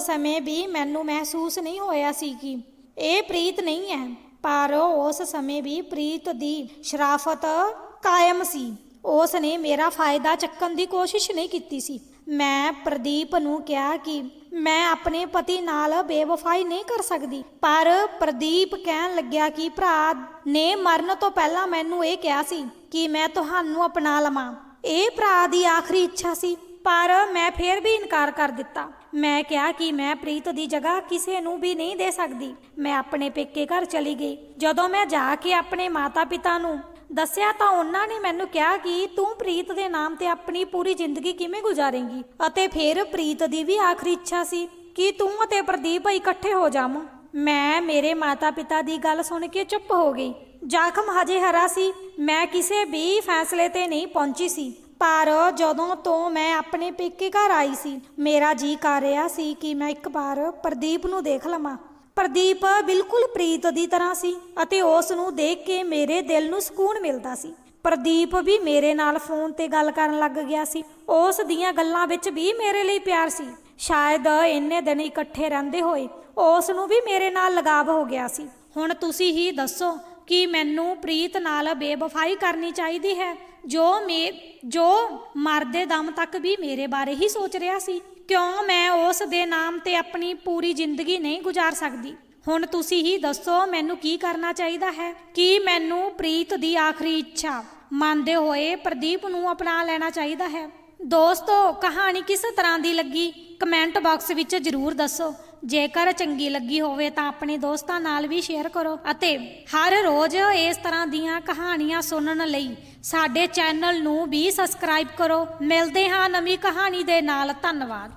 ਸਮੇਂ ਵੀ ਮੈਨੂੰ ਮਹਿਸੂਸ ਨਹੀਂ ਹੋਇਆ ਸੀ ਕਿ ਇਹ ਪ੍ਰੀਤ ਨਹੀਂ ਹੈ, ਪਰ ਉਸ ਸਮੇਂ ਵੀ ਪ੍ਰੀਤ ਦੀ ਸ਼ਰਾਫਤ ਕਾਇਮ ਸੀ। ਉਸ ਨੇ ਮੇਰਾ ਫਾਇਦਾ ਚੱਕਣ ਦੀ ਕੋਸ਼ਿਸ਼ ਨਹੀਂ ਕੀਤੀ ਸੀ। ਮੈਂ ਪ੍ਰਦੀਪ ਨੂੰ ਕਿਹਾ ਕਿ ਮੈਂ ਆਪਣੇ ਪਤੀ ਨਾਲ ਬੇਵਫਾਈ ਨਹੀਂ ਕਰ ਸਕਦੀ, ਪਰ ਪ੍ਰਦੀਪ ਕਹਿਣ ਲੱਗਿਆ ਕਿ ਭਰਾ ਨੇ ਮਰਨ ਤੋਂ ਪਹਿਲਾਂ ਮੈਨੂੰ ਇਹ ਕਿਹਾ ਸੀ ਕਿ ਮੈਂ ਤੁਹਾਨੂੰ ਅਪਣਾ ਲਵਾਂ। ਇਹ ਭਰਾ ਦੀ ਆਖਰੀ ਇੱਛਾ ਸੀ, ਪਰ ਮੈਂ ਫੇਰ ਵੀ ਇਨਕਾਰ ਕਰ ਦਿੱਤਾ। ਮੈਂ ਕਿਹਾ ਕਿ ਮੈਂ ਪ੍ਰੀਤ ਦੀ ਜਗ੍ਹਾ ਕਿਸੇ ਨੂੰ ਵੀ ਨਹੀਂ ਦੇ ਸਕਦੀ। ਮੈਂ ਆਪਣੇ ਪੇਕੇ ਘਰ ਚਲੀ ਗਈ। ਜਦੋਂ ਮੈਂ ਜਾ ਕੇ ਆਪਣੇ ਮਾਤਾ-ਪਿਤਾ ਨੂੰ ਦੱਸਿਆ ਤਾਂ ਉਹਨਾਂ ਨੇ ਮੈਨੂੰ ਕਿਹਾ ਕਿ ਤੂੰ ਪ੍ਰੀਤ ਦੇ ਨਾਮ ਤੇ ਆਪਣੀ ਪੂਰੀ ਜ਼ਿੰਦਗੀ ਕਿਵੇਂ ਗੁਜ਼ਾਰੇਂਗੀ? ਅਤੇ ਫਿਰ ਪ੍ਰੀਤ ਦੀ ਵੀ ਆਖਰੀ ਇੱਛਾ ਸੀ ਕਿ ਤੂੰ ਅਤੇ ਪ੍ਰਦੀਪ ਇਕੱਠੇ ਹੋ ਜਾਵੋ। ਮੈਂ, ਮੇਰੇ ਮਾਤਾ-ਪਿਤਾ ਦੀ ਗੱਲ ਸੁਣ ਕੇ ਚੁੱਪ ਹੋ ਗਈ। ਜ਼ਖਮ ਹਜੇ ਹਰਾ ਸੀ। ਮੈਂ ਕਿਸੇ ਵੀ ਫੈਸਲੇ ਤੇ ਨਹੀਂ ਪਹੁੰਚੀ ਸੀ। ਪਰ ਜਦੋਂ ਤੋਂ ਮੈਂ ਆਪਣੇ ਪੇਕੇ ਘਰ ਆਈ ਸੀ, ਮੇਰਾ ਜੀ ਕਰ ਰਿਹਾ ਸੀ ਕਿ ਮੈਂ ਇੱਕ ਵਾਰ ਪ੍ਰਦੀਪ ਨੂੰ ਦੇਖ ਲਵਾਂ। ਪ੍ਰਦੀਪ ਬਿਲਕੁਲ ਪ੍ਰੀਤ ਦੀ ਤਰ੍ਹਾਂ ਸੀ ਅਤੇ ਉਸ ਨੂੰ ਦੇਖ ਕੇ ਮੇਰੇ ਦਿਲ ਨੂੰ ਸਕੂਨ ਮਿਲਦਾ ਸੀ। ਪ੍ਰਦੀਪ ਵੀ ਮੇਰੇ ਨਾਲ ਫੋਨ ਤੇ ਗੱਲ ਕਰਨ ਲੱਗ ਗਿਆ ਸੀ। ਉਸ ਦੀਆਂ ਗੱਲਾਂ ਵਿੱਚ ਵੀ ਮੇਰੇ ਲਈ ਪਿਆਰ ਸੀ। ਸ਼ਾਇਦ ਇੰਨੇ ਦਿਨ ਇਕੱਠੇ ਰਹਿੰਦੇ ਹੋਏ ਉਸ ਨੂੰ ਵੀ ਮੇਰੇ ਨਾਲ ਲਗਾਵ ਹੋ ਗਿਆ ਸੀ। ਹੁਣ ਤੁਸੀਂ ਹੀ ਦੱਸੋ ਕਿ ਮੈਨੂੰ ਪ੍ਰੀਤ ਨਾਲ ਬੇਵਫਾਈ ਕਰਨੀ ਚਾਹੀਦੀ ਹੈ। ਜੋ ਮੇ, ਜੋ ਮਰਦੇ ਦਮ ਤੱਕ ਵੀ ਮੇਰੇ ਬਾਰੇ ਹੀ ਸੋਚ ਰਿਹਾ ਸੀ। ਕਿਉਂ ਮੈਂ ਉਸ ਦੇ ਨਾਮ ਤੇ ਆਪਣੀ ਪੂਰੀ ਜ਼ਿੰਦਗੀ ਨਹੀਂ ਗੁਜ਼ਾਰ ਸਕਦੀ? ਹੁਣ ਤੁਸੀਂ ਹੀ ਦੱਸੋ ਮੈਨੂੰ ਕੀ ਕਰਨਾ ਚਾਹੀਦਾ ਹੈ? ਕੀ ਮੈਨੂੰ ਪ੍ਰੀਤ ਦੀ ਆਖਰੀ ਇੱਛਾ ਮੰਨਦੇ ਹੋਏ ਪ੍ਰਦੀਪ ਨੂੰ ਅਪਣਾ ਲੈਣਾ ਚਾਹੀਦਾ ਹੈ? ਦੋਸਤੋ, ਕਹਾਣੀ ਕਿਸ ਤਰ੍ਹਾਂ ਦੀ ਲੱਗੀ? ਕਮੈਂਟ ਬਾਕਸ ਵਿੱਚ ਜਰੂਰ ਦੱਸੋ। ਜੇਕਰ ਚੰਗੀ ਲੱਗੀ ਹੋਵੇ ਤਾਂ ਆਪਣੇ ਦੋਸਤਾਂ ਨਾਲ ਵੀ ਸ਼ੇਅਰ ਕਰੋ ਅਤੇ ਹਰ ਰੋਜ਼ ਇਸ ਤਰ੍ਹਾਂ ਦੀਆਂ ਕਹਾਣੀਆਂ ਸੁਣਨ ਲਈ ਸਾਡੇ ਚੈਨਲ ਨੂੰ ਵੀ ਸਬਸਕ੍ਰਾਈਬ ਕਰੋ। ਮਿਲਦੇ ਹਾਂ ਨਵੀਂ ਕਹਾਣੀ ਦੇ ਨਾਲ। ਧੰਨਵਾਦ।